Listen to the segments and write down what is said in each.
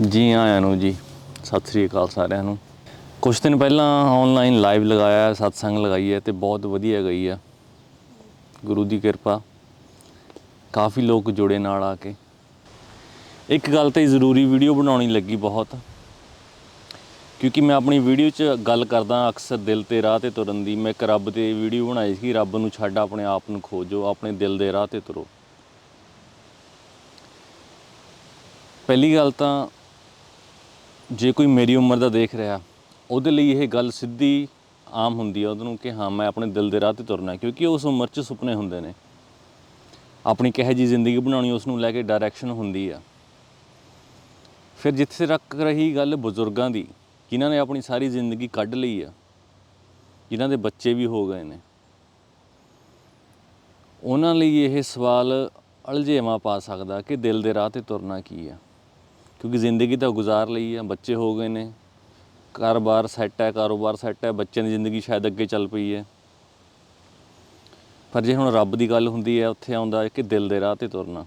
ਜੀ ਆਇਆਂ ਨੂੰ ਜੀ, ਸਤਿ ਸ੍ਰੀ ਅਕਾਲ ਸਾਰਿਆਂ ਨੂੰ। ਕੁਝ ਦਿਨ ਪਹਿਲਾਂ ਆਨਲਾਈਨ ਲਾਈਵ ਲਗਾਇਆ, ਸਤਸੰਗ ਲਗਾਈ ਹੈ ਤੇ ਬਹੁਤ ਵਧੀਆ ਗਈ ਆ। ਗੁਰੂ ਦੀ ਕਿਰਪਾ। ਕਾਫੀ ਲੋਕ ਜੁੜੇ ਨਾਲ ਆ ਕੇ। ਇੱਕ ਗੱਲ ਤੇ ਜ਼ਰੂਰੀ ਵੀਡੀਓ ਬਣਾਉਣੀ ਲੱਗੀ ਬਹੁਤ। ਕਿਉਂਕਿ ਮੈਂ ਆਪਣੀ ਵੀਡੀਓ 'ਚ ਗੱਲ ਕਰਦਾ ਅਕਸਰ ਦਿਲ ਤੇ ਰਾਹ ਤੇ ਤੁਰਨ ਦੀ। ਮੈਂ ਇੱਕ ਰੱਬ ਤੇ ਵੀਡੀਓ ਬਣਾਈ ਸੀ, ਰੱਬ ਨੂੰ ਛੱਡ ਆਪਣੇ ਆਪ ਨੂੰ ਖੋਜੋ, ਆਪਣੇ ਦਿਲ ਦੇ ਰਾਹ ਤੇ ਤੁਰੋ। ਪਹਿਲੀ ਗੱਲ ਤਾਂ ਜੇ ਕੋਈ ਮੇਰੀ ਉਮਰ ਦਾ ਦੇਖ ਰਿਹਾ, ਉਹਦੇ ਲਈ ਇਹ ਗੱਲ ਸਿੱਧੀ ਆਮ ਹੁੰਦੀ ਹੈ ਉਹਨੂੰ ਕਿ ਹਾਂ, ਮੈਂ ਆਪਣੇ ਦਿਲ ਦੇ ਰਾਹ ਤੇ ਤੁਰਨਾ ਕਿਉਂਕਿ ਉਸ ਉਮਰ 'ਚ ਸੁਪਨੇ ਹੁੰਦੇ ਨੇ। ਆਪਣੀ ਕਿਹੋ ਜੀ ਜ਼ਿੰਦਗੀ ਬਣਾਉਣੀ, ਉਸ ਨੂੰ ਲੈ ਕੇ ਡਾਇਰੈਕਸ਼ਨ ਹੁੰਦੀ ਆ। ਫਿਰ ਜਿੱਥੇ ਤੱਕ ਰਹੀ ਗੱਲ ਬਜ਼ੁਰਗਾਂ ਦੀ ਜਿਨ੍ਹਾਂ ਨੇ ਆਪਣੀ ਸਾਰੀ ਜ਼ਿੰਦਗੀ ਕੱਢ ਲਈ ਆ, ਜਿਨ੍ਹਾਂ ਦੇ ਬੱਚੇ ਵੀ ਹੋ ਗਏ ਨੇ, ਉਹਨਾਂ ਲਈ ਇਹ ਸਵਾਲ ਅਲਝੇਵਾਂ ਪਾ ਸਕਦਾ ਕਿ ਦਿਲ ਦੇ ਰਾਹ ਤੇ ਤੁਰਨਾ ਕੀ ਆ। ਕਿਉਂਕਿ ਜ਼ਿੰਦਗੀ ਤਾਂ ਗੁਜ਼ਾਰ ਲਈ ਆ, ਬੱਚੇ ਹੋ ਗਏ ਨੇ, ਕਾਰੋਬਾਰ ਸੈੱਟ ਹੈ, ਕਾਰੋਬਾਰ ਸੈੱਟ ਹੈ, ਬੱਚਿਆਂ ਦੀ ਜ਼ਿੰਦਗੀ ਸ਼ਾਇਦ ਅੱਗੇ ਚੱਲ ਪਈ ਹੈ। ਪਰ ਜੇ ਹੁਣ ਰੱਬ ਦੀ ਗੱਲ ਹੁੰਦੀ ਹੈ, ਉੱਥੇ ਆਉਂਦਾ ਕਿ ਦਿਲ ਦੇ ਰਾਹ ਤੇ ਤੁਰਨਾ।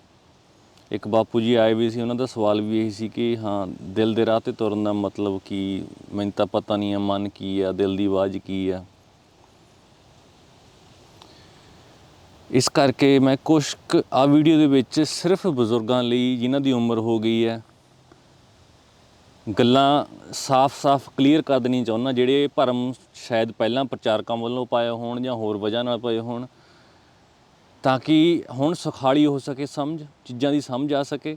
ਇੱਕ ਬਾਪੂ ਜੀ ਆਏ ਵੀ ਸੀ, ਉਹਨਾਂ ਦਾ ਸਵਾਲ ਵੀ ਇਹੀ ਸੀ ਕਿ ਹਾਂ, ਦਿਲ ਦੇ ਰਾਹ ਤੇ ਤੁਰਨ ਦਾ ਮਤਲਬ ਕੀ? ਮੈਨੂੰ ਤਾਂ ਪਤਾ ਨਹੀਂ ਹੈ ਮਨ ਕੀ ਆ, ਦਿਲ ਦੀ ਆਵਾਜ਼ ਕੀ ਆ। ਇਸ ਕਰਕੇ ਮੈਂ ਕੁਛ ਕੁ ਆ ਵੀਡੀਓ ਦੇ ਵਿੱਚ ਸਿਰਫ ਬਜ਼ੁਰਗਾਂ ਲਈ ਜਿਨ੍ਹਾਂ ਦੀ ਉਮਰ ਹੋ ਗਈ ਹੈ, ਗੱਲਾਂ ਸਾਫ਼-ਸਾਫ਼ ਕਲੀਅਰ ਕਰ ਦੇਣੀ ਚਾਹੁੰਦਾ, ਜਿਹੜੇ ਭਰਮ ਸ਼ਾਇਦ ਪਹਿਲਾਂ ਪ੍ਰਚਾਰਕਾਂ ਵੱਲੋਂ ਪਾਏ ਹੋਣ ਜਾਂ ਹੋਰ ਵਜ੍ਹਾ ਨਾਲ ਪਾਏ ਹੋਣ। ਤਾਂ ਕਿ ਹੁਣ ਸੁਖਾਲੀ ਹੋ ਸਕੇ ਸਮਝ, ਚੀਜ਼ਾਂ ਦੀ ਸਮਝ ਆ ਸਕੇ।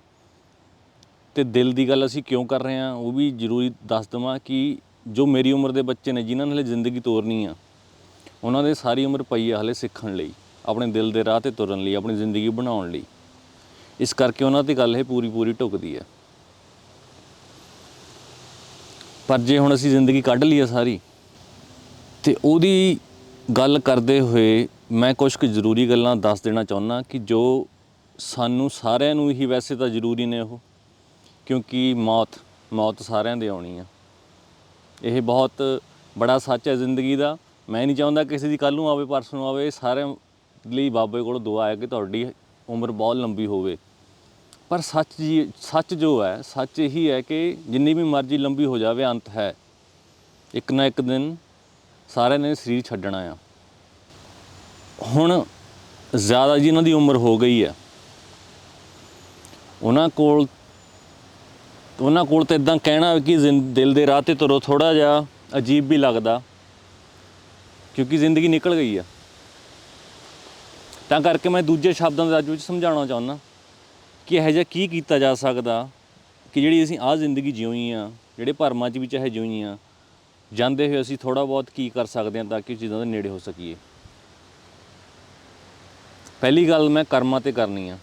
ਤੇ ਦਿਲ ਦੀ ਗੱਲ ਅਸੀਂ ਕਿਉਂ ਕਰ ਰਹੇ ਹਾਂ, ਉਹ ਵੀ ਜ਼ਰੂਰੀ ਦੱਸ ਦਵਾਂ ਕਿ ਜੋ ਮੇਰੀ ਉਮਰ ਦੇ ਬੱਚੇ ਨੇ, ਜਿਨ੍ਹਾਂ ਨੇ ਹਲੇ ਜ਼ਿੰਦਗੀ ਤੋਰਨੀ ਆ, ਉਹਨਾਂ ਦੇ ਸਾਰੀ ਉਮਰ ਪਈ ਆ ਹਲੇ ਸਿੱਖਣ ਲਈ, ਆਪਣੇ ਦਿਲ ਦੇ ਰਾਹ ਤੇ ਤੁਰਨ ਲਈ, ਆਪਣੀ ਜ਼ਿੰਦਗੀ ਬਣਾਉਣ ਲਈ। ਇਸ ਕਰਕੇ ਉਹਨਾਂ ਦੀ ਗੱਲ ਇਹ ਪੂਰੀ ਪੂਰੀ ਢੁਕਦੀ ਹੈ ਪਰ ਜੇ ਹੁਣ ਅਸੀਂ ਜ਼ਿੰਦਗੀ ਕੱਢ ਲਈ ਆ ਸਾਰੀ, ਤੇ ਉਹਦੀ ਗੱਲ ਕਰਦੇ ਹੋਏ ਮੈਂ ਕੁਝ ਕੁ ਜ਼ਰੂਰੀ ਗੱਲਾਂ ਦੱਸ ਦੇਣਾ ਚਾਹੁੰਦਾ ਕਿ ਜੋ ਸਾਨੂੰ ਸਾਰਿਆਂ ਨੂੰ ਹੀ ਵੈਸੇ ਤਾਂ ਜ਼ਰੂਰੀ ਨੇ ਉਹ, ਕਿਉਂਕਿ ਮੌਤ ਮੌਤ ਸਾਰਿਆਂ ਦੇ ਆਉਣੀ ਆ। ਇਹ ਬਹੁਤ ਬੜਾ ਸੱਚ ਹੈ ਜ਼ਿੰਦਗੀ ਦਾ। ਮੈਂ ਨਹੀਂ ਚਾਹੁੰਦਾ ਕਿਸੇ ਦੀ ਕੱਲ ਨੂੰ ਆਵੇ, ਪਰਸੋਂ ਨੂੰ ਆਵੇ। ਸਾਰਿਆਂ ਲਈ ਬਾਬੇ ਕੋਲ ਦੁਆ ਹੈ ਕਿ ਤੁਹਾਡੀ ਉਮਰ ਬਹੁਤ ਲੰਬੀ ਹੋਵੇ। ਪਰ ਸੱਚ ਜੀ, ਸੱਚ ਜੋ ਹੈ, ਸੱਚ ਇਹੀ ਹੈ ਕਿ ਜਿੰਨੀ ਵੀ ਮਰਜ਼ੀ ਲੰਬੀ ਹੋ ਜਾਵੇ, ਅੰਤ ਹੈ। ਇੱਕ ਨਾ ਇੱਕ ਦਿਨ ਸਾਰਿਆਂ ਨੇ ਸਰੀਰ ਛੱਡਣਾ ਆ। ਹੁਣ ਜ਼ਿਆਦਾ ਜੀ ਇਹਨਾਂ ਦੀ ਉਮਰ ਹੋ ਗਈ ਆ ਉਹਨਾਂ ਕੋਲ ਉਹਨਾਂ ਕੋਲ ਤਾਂ ਇਦਾਂ ਕਹਿਣਾ ਕਿ ਜ਼ਿੰ- ਦਿਲ ਦੇ ਰਾਹ ਤੇ ਤੁਰੋ ਥੋੜਾ ਜਿਹਾ ਅਜੀਬ ਵੀ ਲੱਗਦਾ, ਕਿਉਂਕਿ ਜ਼ਿੰਦਗੀ ਨਿਕਲ ਗਈ ਆ। ਤਾਂ ਕਰਕੇ ਮੈਂ ਦੂਜੇ ਸ਼ਬਦਾਂ ਦੇ ਅੱਜ ਵਿੱਚ ਸਮਝਾਉਣਾ ਚਾਹੁੰਦਾ ਕਿ ਇਹੋ ਜਿਹਾ ਕੀ ਕੀਤਾ ਜਾ ਸਕਦਾ ਕਿ ਜਿਹੜੀ ਅਸੀਂ ਆਹ ਜ਼ਿੰਦਗੀ ਜਿਉਈ ਆ, ਜਿਹੜੇ ਭਰਮਾਂ 'ਚ ਵੀ ਚਾਹੇ ਜਿਉਈ ਆ, ਜਾਂਦੇ ਹੋਏ ਅਸੀਂ ਥੋੜਾ ਬਹੁਤ ਕੀ ਕਰ ਸਕਦੇ ਹਾਂ ਤਾਂ ਕਿ ਚੀਜ਼ਾਂ ਦੇ ਨੇੜੇ ਹੋ ਸਕੀਏ। ਪਹਿਲੀ ਗੱਲ ਮੈਂ ਕਰਮਾਂ ਤੇ ਕਰਨੀ ਆ।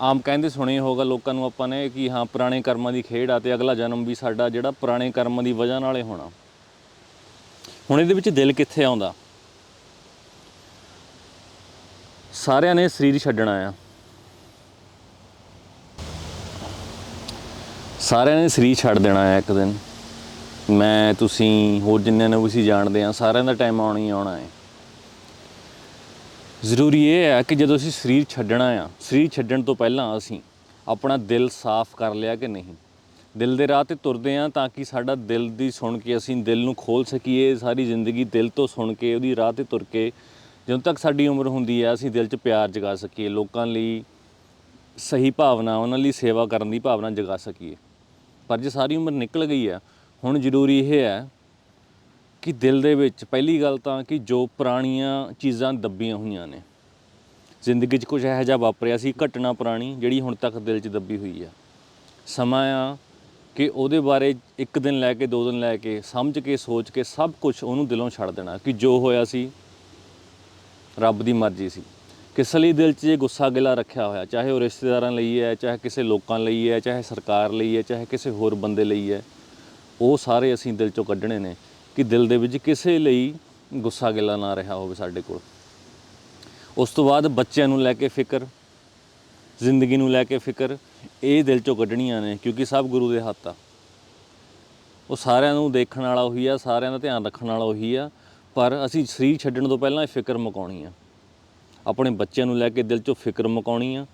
ਆਮ ਕਹਿੰਦੇ ਸੁਣੇ ਹੋਗਾ ਲੋਕਾਂ ਨੂੰ ਆਪਾਂ ਨੇ ਕਿ ਹਾਂ, ਪੁਰਾਣੇ ਕਰਮਾਂ ਦੀ ਖੇਡ ਆ ਤੇ ਅਗਲਾ ਜਨਮ ਵੀ ਸਾਡਾ ਜਿਹੜਾ ਪੁਰਾਣੇ ਕਰਮਾਂ ਦੀ ਵਜ੍ਹਾ ਨਾਲੇ ਹੋਣਾ। ਹੁਣ ਇਹਦੇ ਵਿੱਚ ਦਿਲ ਕਿੱਥੇ ਆਉਂਦਾ? ਸਾਰਿਆਂ ਨੇ ਸਰੀਰ ਛੱਡਣਾ ਆ। ਸਾਰਿਆਂ ਨੇ ਸਰੀਰ ਛੱਡ ਦੇਣਾ ਆ ਇੱਕ ਦਿਨ। ਮੈਂ, ਤੁਸੀਂ, ਹੋਰ ਜਿੰਨਿਆਂ ਨੂੰ ਵੀ ਅਸੀਂ ਜਾਣਦੇ ਆ, ਸਾਰਿਆਂ ਦਾ ਟਾਈਮ ਆਉਣਾ ਹੀ ਆਉਣਾ ਹੈ ਜ਼ਰੂਰੀ ਇਹ ਹੈ ਕਿ ਜਦੋਂ ਅਸੀਂ ਸਰੀਰ ਛੱਡਣਾ ਆ, ਸਰੀਰ ਛੱਡਣ ਤੋਂ ਪਹਿਲਾਂ ਅਸੀਂ ਆਪਣਾ ਦਿਲ ਸਾਫ਼ ਕਰ ਲਿਆ ਕਿ ਨਹੀਂ? ਦਿਲ ਦੇ ਰਾਹ ਤੇ ਤੁਰਦੇ ਆ ਤਾਂ ਕਿ ਸਾਡਾ ਦਿਲ ਦੀ ਸੁਣ ਕੇ ਅਸੀਂ ਦਿਲ ਨੂੰ ਖੋਲ ਸਕੀਏ, ਸਾਰੀ ਜ਼ਿੰਦਗੀ ਦਿਲ ਤੋਂ ਸੁਣ ਕੇ, ਉਹਦੀ ਰਾਹ ਤੇ ਤੁਰ ਕੇ ਜਦੋਂ ਤੱਕ ਸਾਡੀ ਉਮਰ ਹੁੰਦੀ ਹੈ, ਅਸੀਂ ਦਿਲ 'ਚ ਪਿਆਰ ਜਗਾ ਸਕੀਏ, ਲੋਕਾਂ ਲਈ ਸਹੀ ਭਾਵਨਾ, ਉਹਨਾਂ ਲਈ ਸੇਵਾ ਕਰਨ ਦੀ ਭਾਵਨਾ ਜਗਾ ਸਕੀਏ। ਪਰ ਜੇ ਸਾਰੀ ਉਮਰ ਨਿਕਲ ਗਈ ਹੈ, ਹੁਣ ਜ਼ਰੂਰੀ ਇਹ ਹੈ ਕਿ ਦਿਲ ਦੇ ਵਿੱਚ ਪਹਿਲੀ ਗੱਲ ਤਾਂ ਕਿ ਜੋ ਪੁਰਾਣੀਆਂ ਚੀਜ਼ਾਂ ਦੱਬੀਆਂ ਹੋਈਆਂ ਨੇ, ਜ਼ਿੰਦਗੀ 'ਚ ਕੁਝ ਇਹੋ ਜਿਹਾ ਵਾਪਰਿਆ ਸੀ, ਘਟਨਾ ਪੁਰਾਣੀ ਜਿਹੜੀ ਹੁਣ ਤੱਕ ਦਿਲ 'ਚ ਦੱਬੀ ਹੋਈ ਆ। ਸਮਾਂ ਆ ਕਿ ਉਹਦੇ ਬਾਰੇ ਇੱਕ ਦਿਨ ਲੈ ਕੇ, ਦੋ ਦਿਨ ਲੈ ਕੇ, ਸਮਝ ਕੇ, ਸੋਚ ਕੇ ਸਭ ਕੁਝ ਉਹਨੂੰ ਦਿਲੋਂ ਛੱਡ ਦੇਣਾ ਕਿ ਜੋ ਹੋਇਆ ਸੀ, ਰੱਬ ਦੀ ਮਰਜ਼ੀ ਸੀ। ਕਿਸ ਲਈ ਦਿਲ 'ਚ ਜੇ ਗੁੱਸਾ ਗਿਲਾ ਰੱਖਿਆ ਹੋਇਆ, ਚਾਹੇ ਉਹ ਰਿਸ਼ਤੇਦਾਰਾਂ ਲਈ ਹੈ, ਚਾਹੇ ਕਿਸੇ ਲੋਕਾਂ ਲਈ ਹੈ, ਚਾਹੇ ਸਰਕਾਰ ਲਈ ਹੈ, ਚਾਹੇ ਕਿਸੇ ਹੋਰ ਬੰਦੇ ਲਈ ਹੈ, ਉਹ ਸਾਰੇ ਅਸੀਂ ਦਿਲ 'ਚੋਂ ਕੱਢਣੇ ਨੇ। ਕਿ ਦਿਲ ਦੇ ਵਿੱਚ ਕਿਸੇ ਲਈ ਗੁੱਸਾ ਗਿਲਾ ਨਾ ਰਿਹਾ ਹੋਵੇ ਸਾਡੇ ਕੋਲ। ਉਸ ਤੋਂ ਬਾਅਦ ਬੱਚਿਆਂ ਨੂੰ ਲੈ ਕੇ ਫਿਕਰ, ਜ਼ਿੰਦਗੀ ਨੂੰ ਲੈ ਕੇ ਫਿਕਰ, ਇਹ ਦਿਲ 'ਚੋਂ ਕੱਢਣੀਆਂ ਨੇ ਕਿਉਂਕਿ ਸਭ ਗੁਰੂ ਦੇ ਹੱਥ ਆ। ਉਹ ਸਾਰਿਆਂ ਨੂੰ ਦੇਖਣ ਵਾਲਾ ਉਹੀ ਆ, ਸਾਰਿਆਂ ਦਾ ਧਿਆਨ ਰੱਖਣ ਵਾਲਾ ਉਹੀ ਆ, ਪਰ ਅਸੀਂ ਸਰੀਰ ਛੱਡਣ ਤੋਂ ਪਹਿਲਾਂ ਇਹ ਫਿਕਰ ਮੁਕਾਉਣੀ ਆ। ਆਪਣੇ ਬੱਚਿਆਂ ਨੂੰ ਲੈ ਕੇ ਦਿਲ 'ਚੋਂ ਫਿਕਰ ਮੁਕਾਉਣੀ ਆ,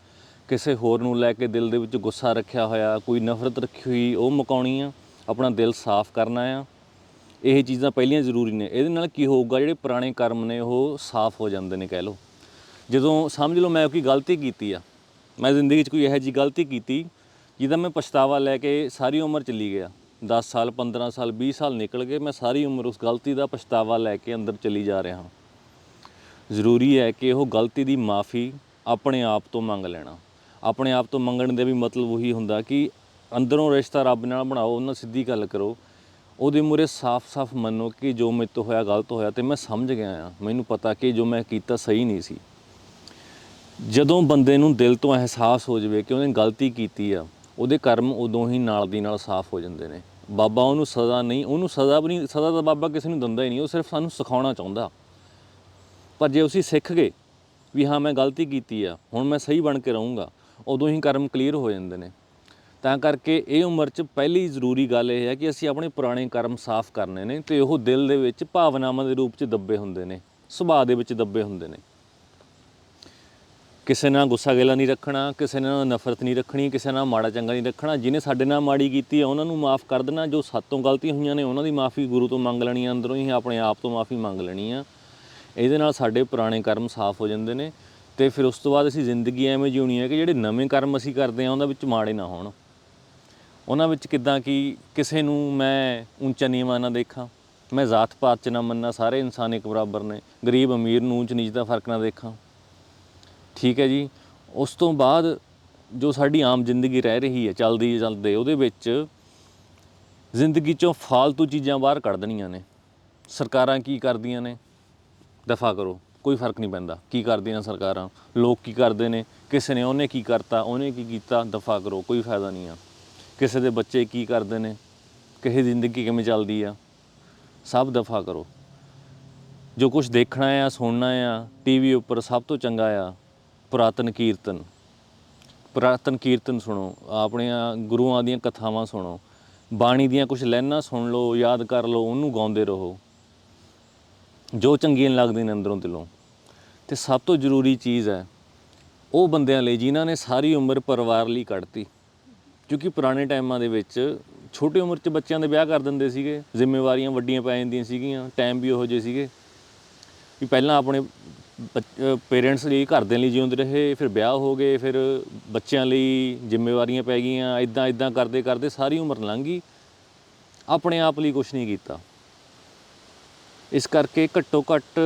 ਕਿਸੇ ਹੋਰ ਨੂੰ ਲੈ ਕੇ ਦਿਲ ਦੇ ਵਿੱਚ ਗੁੱਸਾ ਰੱਖਿਆ ਹੋਇਆ, ਕੋਈ ਨਫ਼ਰਤ ਰੱਖੀ ਹੋਈ, ਉਹ ਮੁਕਾਉਣੀ ਆ। ਆਪਣਾ ਦਿਲ ਸਾਫ਼ ਕਰਨਾ ਆ ਇਹ ਚੀਜ਼ਾਂ ਪਹਿਲੀਆਂ ਜ਼ਰੂਰੀ ਨੇ। ਇਹਦੇ ਨਾਲ ਕੀ ਹੋਊਗਾ, ਜਿਹੜੇ ਪੁਰਾਣੇ ਕਰਮ ਨੇ, ਉਹ ਸਾਫ਼ ਹੋ ਜਾਂਦੇ ਨੇ ਕਹਿ ਲਓ। ਜਦੋਂ ਸਮਝ ਲਓ ਮੈਂ ਕੋਈ ਗਲਤੀ ਕੀਤੀ ਆ, ਮੈਂ ਜ਼ਿੰਦਗੀ 'ਚ ਕੋਈ ਇਹੋ ਜਿਹੀ ਗਲਤੀ ਕੀਤੀ, ਜਿਹਦਾ ਮੈਂ ਪਛਤਾਵਾ ਲੈ ਕੇ ਸਾਰੀ ਉਮਰ ਚੱਲੀ ਗਿਆ। 10 ਸਾਲ 15 ਸਾਲ 20 ਸਾਲ ਨਿਕਲ ਗਏ, ਮੈਂ ਸਾਰੀ ਉਮਰ ਉਸ ਗਲਤੀ ਦਾ ਪਛਤਾਵਾ ਲੈ ਕੇ ਅੰਦਰ ਚਲੀ ਜਾ ਰਿਹਾ ਹਾਂ। ਜ਼ਰੂਰੀ ਹੈ ਕਿ ਉਹ ਗਲਤੀ ਦੀ ਮਾਫੀ ਆਪਣੇ ਆਪ ਤੋਂ ਮੰਗ ਲੈਣਾ। ਆਪਣੇ ਆਪ ਤੋਂ ਮੰਗਣ ਦੇ ਵੀ ਮਤਲਬ ਉਹੀ ਹੁੰਦਾ ਕਿ ਅੰਦਰੋਂ ਰਿਸ਼ਤਾ ਰੱਬ ਨਾਲ ਬਣਾਓ, ਉਹਨਾਂ ਸਿੱਧੀ ਗੱਲ ਕਰੋ। ਉਹਦੇ ਮੂਹਰੇ ਸਾਫ਼-ਸਾਫ਼ ਮੰਨੋ ਕਿ ਜੋ ਮੇਰੇ ਤੋਂ ਹੋਇਆ, ਗਲਤ ਹੋਇਆ ਤੇ ਮੈਂ ਸਮਝ ਗਿਆ ਆ ਮੈਨੂੰ ਪਤਾ ਕਿ ਜੋ ਮੈਂ ਕੀਤਾ ਸਹੀ ਨਹੀਂ ਸੀ। ਜਦੋਂ ਬੰਦੇ ਨੂੰ ਦਿਲ ਤੋਂ ਅਹਿਸਾਸ ਹੋ ਜਾਵੇ ਕਿ ਉਹਨੇ ਗਲਤੀ ਕੀਤੀ ਆ, ਉਹਦੇ ਕਰਮ ਉਦੋਂ ਹੀ ਨਾਲ ਦੀ ਨਾਲ ਸਾਫ਼ ਹੋ ਜਾਂਦੇ ਨੇ। ਬਾਬਾ ਉਹਨੂੰ ਸਜ਼ਾ ਨਹੀਂ, ਉਹਨੂੰ ਸਜ਼ਾ ਵੀ ਨਹੀਂ, ਸਜ਼ਾ ਤਾਂ ਬਾਬਾ ਕਿਸੇ ਨੂੰ ਦਿੰਦਾ ਹੀ ਨਹੀਂ, ਉਹ ਸਿਰਫ ਸਾਨੂੰ ਸਿਖਾਉਣਾ ਚਾਹੁੰਦਾ। ਪਰ ਜੇ ਅਸੀਂ ਸਿੱਖ ਗਏ ਵੀ ਹਾਂ, ਮੈਂ ਗਲਤੀ ਕੀਤੀ ਆ, ਹੁਣ ਮੈਂ ਸਹੀ ਬਣ ਕੇ ਰਹੂੰਗਾ, ਉਦੋਂ ਹੀ ਕਰਮ ਕਲੀਅਰ ਹੋ ਜਾਂਦੇ ਨੇ। ਤਾਂ ਕਰਕੇ ਇਹ ਉਮਰ 'ਚ ਪਹਿਲੀ ਜ਼ਰੂਰੀ ਗੱਲ ਇਹ ਹੈ ਕਿ ਅਸੀਂ ਆਪਣੇ ਪੁਰਾਣੇ ਕਰਮ ਸਾਫ਼ ਕਰਨੇ ਨੇ ਤੇ ਉਹ ਦਿਲ ਦੇ ਵਿੱਚ ਭਾਵਨਾਵਾਂ ਦੇ ਰੂਪ 'ਚ ਦੱਬੇ ਹੁੰਦੇ ਨੇ, ਸੁਭਾਅ ਦੇ ਵਿੱਚ ਦੱਬੇ ਹੁੰਦੇ ਨੇ। ਕਿਸੇ ਨਾਲ ਗੁੱਸਾ ਗਿਲਾ ਨਹੀਂ ਰੱਖਣਾ, ਕਿਸੇ ਨਾਲ ਨਫ਼ਰਤ ਨਹੀਂ ਰੱਖਣੀ, ਕਿਸੇ ਨਾਲ ਮਾੜਾ ਚੰਗਾ ਨਹੀਂ ਰੱਖਣਾ, ਜਿਹਨੇ ਸਾਡੇ ਨਾਲ ਮਾੜੀ ਕੀਤੀ ਹੈ ਉਹਨਾਂ ਨੂੰ ਮਾਫ ਕਰ ਦੇਣਾ, ਜੋ ਸਾਤੋਂ ਗਲਤੀਆਂ ਹੋਈਆਂ ਨੇ ਉਹਨਾਂ ਦੀ ਮਾਫੀ ਗੁਰੂ ਤੋਂ ਮੰਗ ਲੈਣੀ ਆ, ਅੰਦਰੋਂ ਹੀ ਆਪਣੇ ਆਪ ਤੋਂ ਮਾਫੀ ਮੰਗ ਲੈਣੀ ਆ। ਇਹਦੇ ਨਾਲ ਸਾਡੇ ਪੁਰਾਣੇ ਕਰਮ ਸਾਫ਼ ਹੋ ਜਾਂਦੇ ਨੇ ਤੇ ਫਿਰ ਉਸ ਤੋਂ ਬਾਅਦ ਅਸੀਂ ਜ਼ਿੰਦਗੀ ਐਵੇਂ ਜਿਉਣੀ ਹੈ ਕਿ ਜਿਹੜੇ ਨਵੇਂ ਕਰਮ ਅਸੀਂ ਕਰਦੇ ਆ ਉਹਨਾਂ ਵਿੱਚ ਮਾੜੇ ਨਾ ਹੋਣ। ਉਹਨਾਂ ਵਿੱਚ ਕਿਦਾਂ ਕਿ ਕਿਸੇ ਨੂੰ ਮੈਂ ਉੱਚਾ ਨੀਵਾਂ ਨਾ ਦੇਖਾਂ, ਮੈਂ ਜ਼ਾਤ ਪਾਤ ਚ ਨਾ ਮੰਨਾਂ, ਸਾਰੇ ਇਨਸਾਨ ਇੱਕ ਬਰਾਬਰ ਨੇ, ਗਰੀਬ, ਅਮੀਰ ਨੂੰ ਉੱਚ ਨੀਚ ਦਾ ਫ਼ਰਕ ਨਾ ਦੇਖਾਂ। ਠੀਕ ਹੈ ਜੀ? ਉਸ ਤੋਂ ਬਾਅਦ ਜੋ ਸਾਡੀ ਆਮ ਜ਼ਿੰਦਗੀ ਰਹਿ ਰਹੀ ਹੈ, ਚੱਲਦੀ ਚੱਲਦੇ, ਉਹਦੇ ਵਿੱਚ ਜ਼ਿੰਦਗੀ ਚੋਂ ਫਾਲਤੂ ਚੀਜ਼ਾਂ ਬਾਹਰ ਕੱਢ ਦੇਣੀਆਂ ਨੇ। ਸਰਕਾਰਾਂ ਕੀ ਕਰਦੀਆਂ ਨੇ? ਦਫਾ ਕਰੋ, ਕੋਈ ਫ਼ਰਕ ਨਹੀਂ ਪੈਂਦਾ। ਕੀ ਕਰਦੀਆਂ ਸਰਕਾਰਾਂ? ਲੋਕ ਕੀ ਕਰਦੇ ਨੇ? ਕਿਸੇ ਨੇ ਉਹਨੇ ਕੀ ਕਰਤਾ, ਉਹਨੇ ਕੀ ਕੀਤਾ, ਦਫਾ ਕਰੋ, ਕੋਈ ਫਾਇਦਾ ਨਹੀਂ ਆ। ਕਿਸੇ ਦੇ ਬੱਚੇ ਕੀ ਕਰਦੇ ਨੇ, ਕਿਸੇ ਦੀ ਜ਼ਿੰਦਗੀ ਕਿਵੇਂ ਚੱਲਦੀ ਆ, ਸਭ ਦਫਾ ਕਰੋ। ਜੋ ਕੁਝ ਦੇਖਣਾ ਆ, ਸੁਣਨਾ ਆ ਟੀਵੀ ਉੱਪਰ ਸਭ ਤੋਂ ਚੰਗਾ ਆ, ਪੁਰਾਤਨ ਕੀਰਤਨ। ਪੁਰਾਤਨ ਕੀਰਤਨ ਸੁਣੋ, ਆਪਣੀਆਂ ਗੁਰੂਆਂ ਦੀਆਂ ਕਥਾਵਾਂ ਸੁਣੋ। ਬਾਣੀ ਦੀਆਂ ਕੁਝ ਲਾਈਨਾਂ ਸੁਣ ਲਓ, ਯਾਦ ਕਰ ਲਓ, ਉਹਨੂੰ ਗਾਉਂਦੇ ਰਹੋ। ਜੋ ਚੰਗੀਆਂ ਲੱਗਦੀਆਂ ਨੇ ਅੰਦਰੋਂ ਦਿਲੋਂ। ਤੇ ਸਭ ਤੋਂ ਜ਼ਰੂਰੀ ਚੀਜ਼ ਹੈ, ਉਹ ਬੰਦਿਆਂ ਲਈ ਜਿਨ੍ਹਾਂ ਨੇ ਸਾਰੀ ਉਮਰ ਪਰਿਵਾਰ ਲਈ ਕੱਢਤੀ। ਕਿਉਂਕਿ ਪੁਰਾਣੇ ਟਾਈਮਾਂ ਦੇ ਵਿੱਚ ਛੋਟੀ ਉਮਰ 'ਚ ਬੱਚਿਆਂ ਦੇ ਵਿਆਹ ਕਰ ਦਿੰਦੇ ਸੀਗੇ, ਜ਼ਿੰਮੇਵਾਰੀਆਂ ਵੱਡੀਆਂ ਪੈ ਜਾਂਦੀਆਂ ਸੀਗੀਆਂ ਟਾਈਮ ਵੀ ਉਹੋ ਜਿਹੇ ਸੀਗੇ। ਵੀ ਪਹਿਲਾਂ ਆਪਣੇ ਪੇਰੈਂਟਸ ਲਈ, ਘਰਦਿਆਂ ਲਈ ਜਿਉਂਦੇ ਰਹੇ, ਫਿਰ ਵਿਆਹ ਹੋ ਗਏ, ਫਿਰ ਬੱਚਿਆਂ ਲਈ ਜ਼ਿੰਮੇਵਾਰੀਆਂ ਪੈ ਗਈਆਂ ਇਦਾਂ ਇਦਾਂ ਕਰਦੇ ਕਰਦੇ ਸਾਰੀ ਉਮਰ ਲੰਘ ਗਈ। ਆਪਣੇ ਆਪ ਲਈ ਕੁਝ ਨਹੀਂ ਕੀਤਾ। ਇਸ ਕਰਕੇ ਘੱਟੋ ਘੱਟ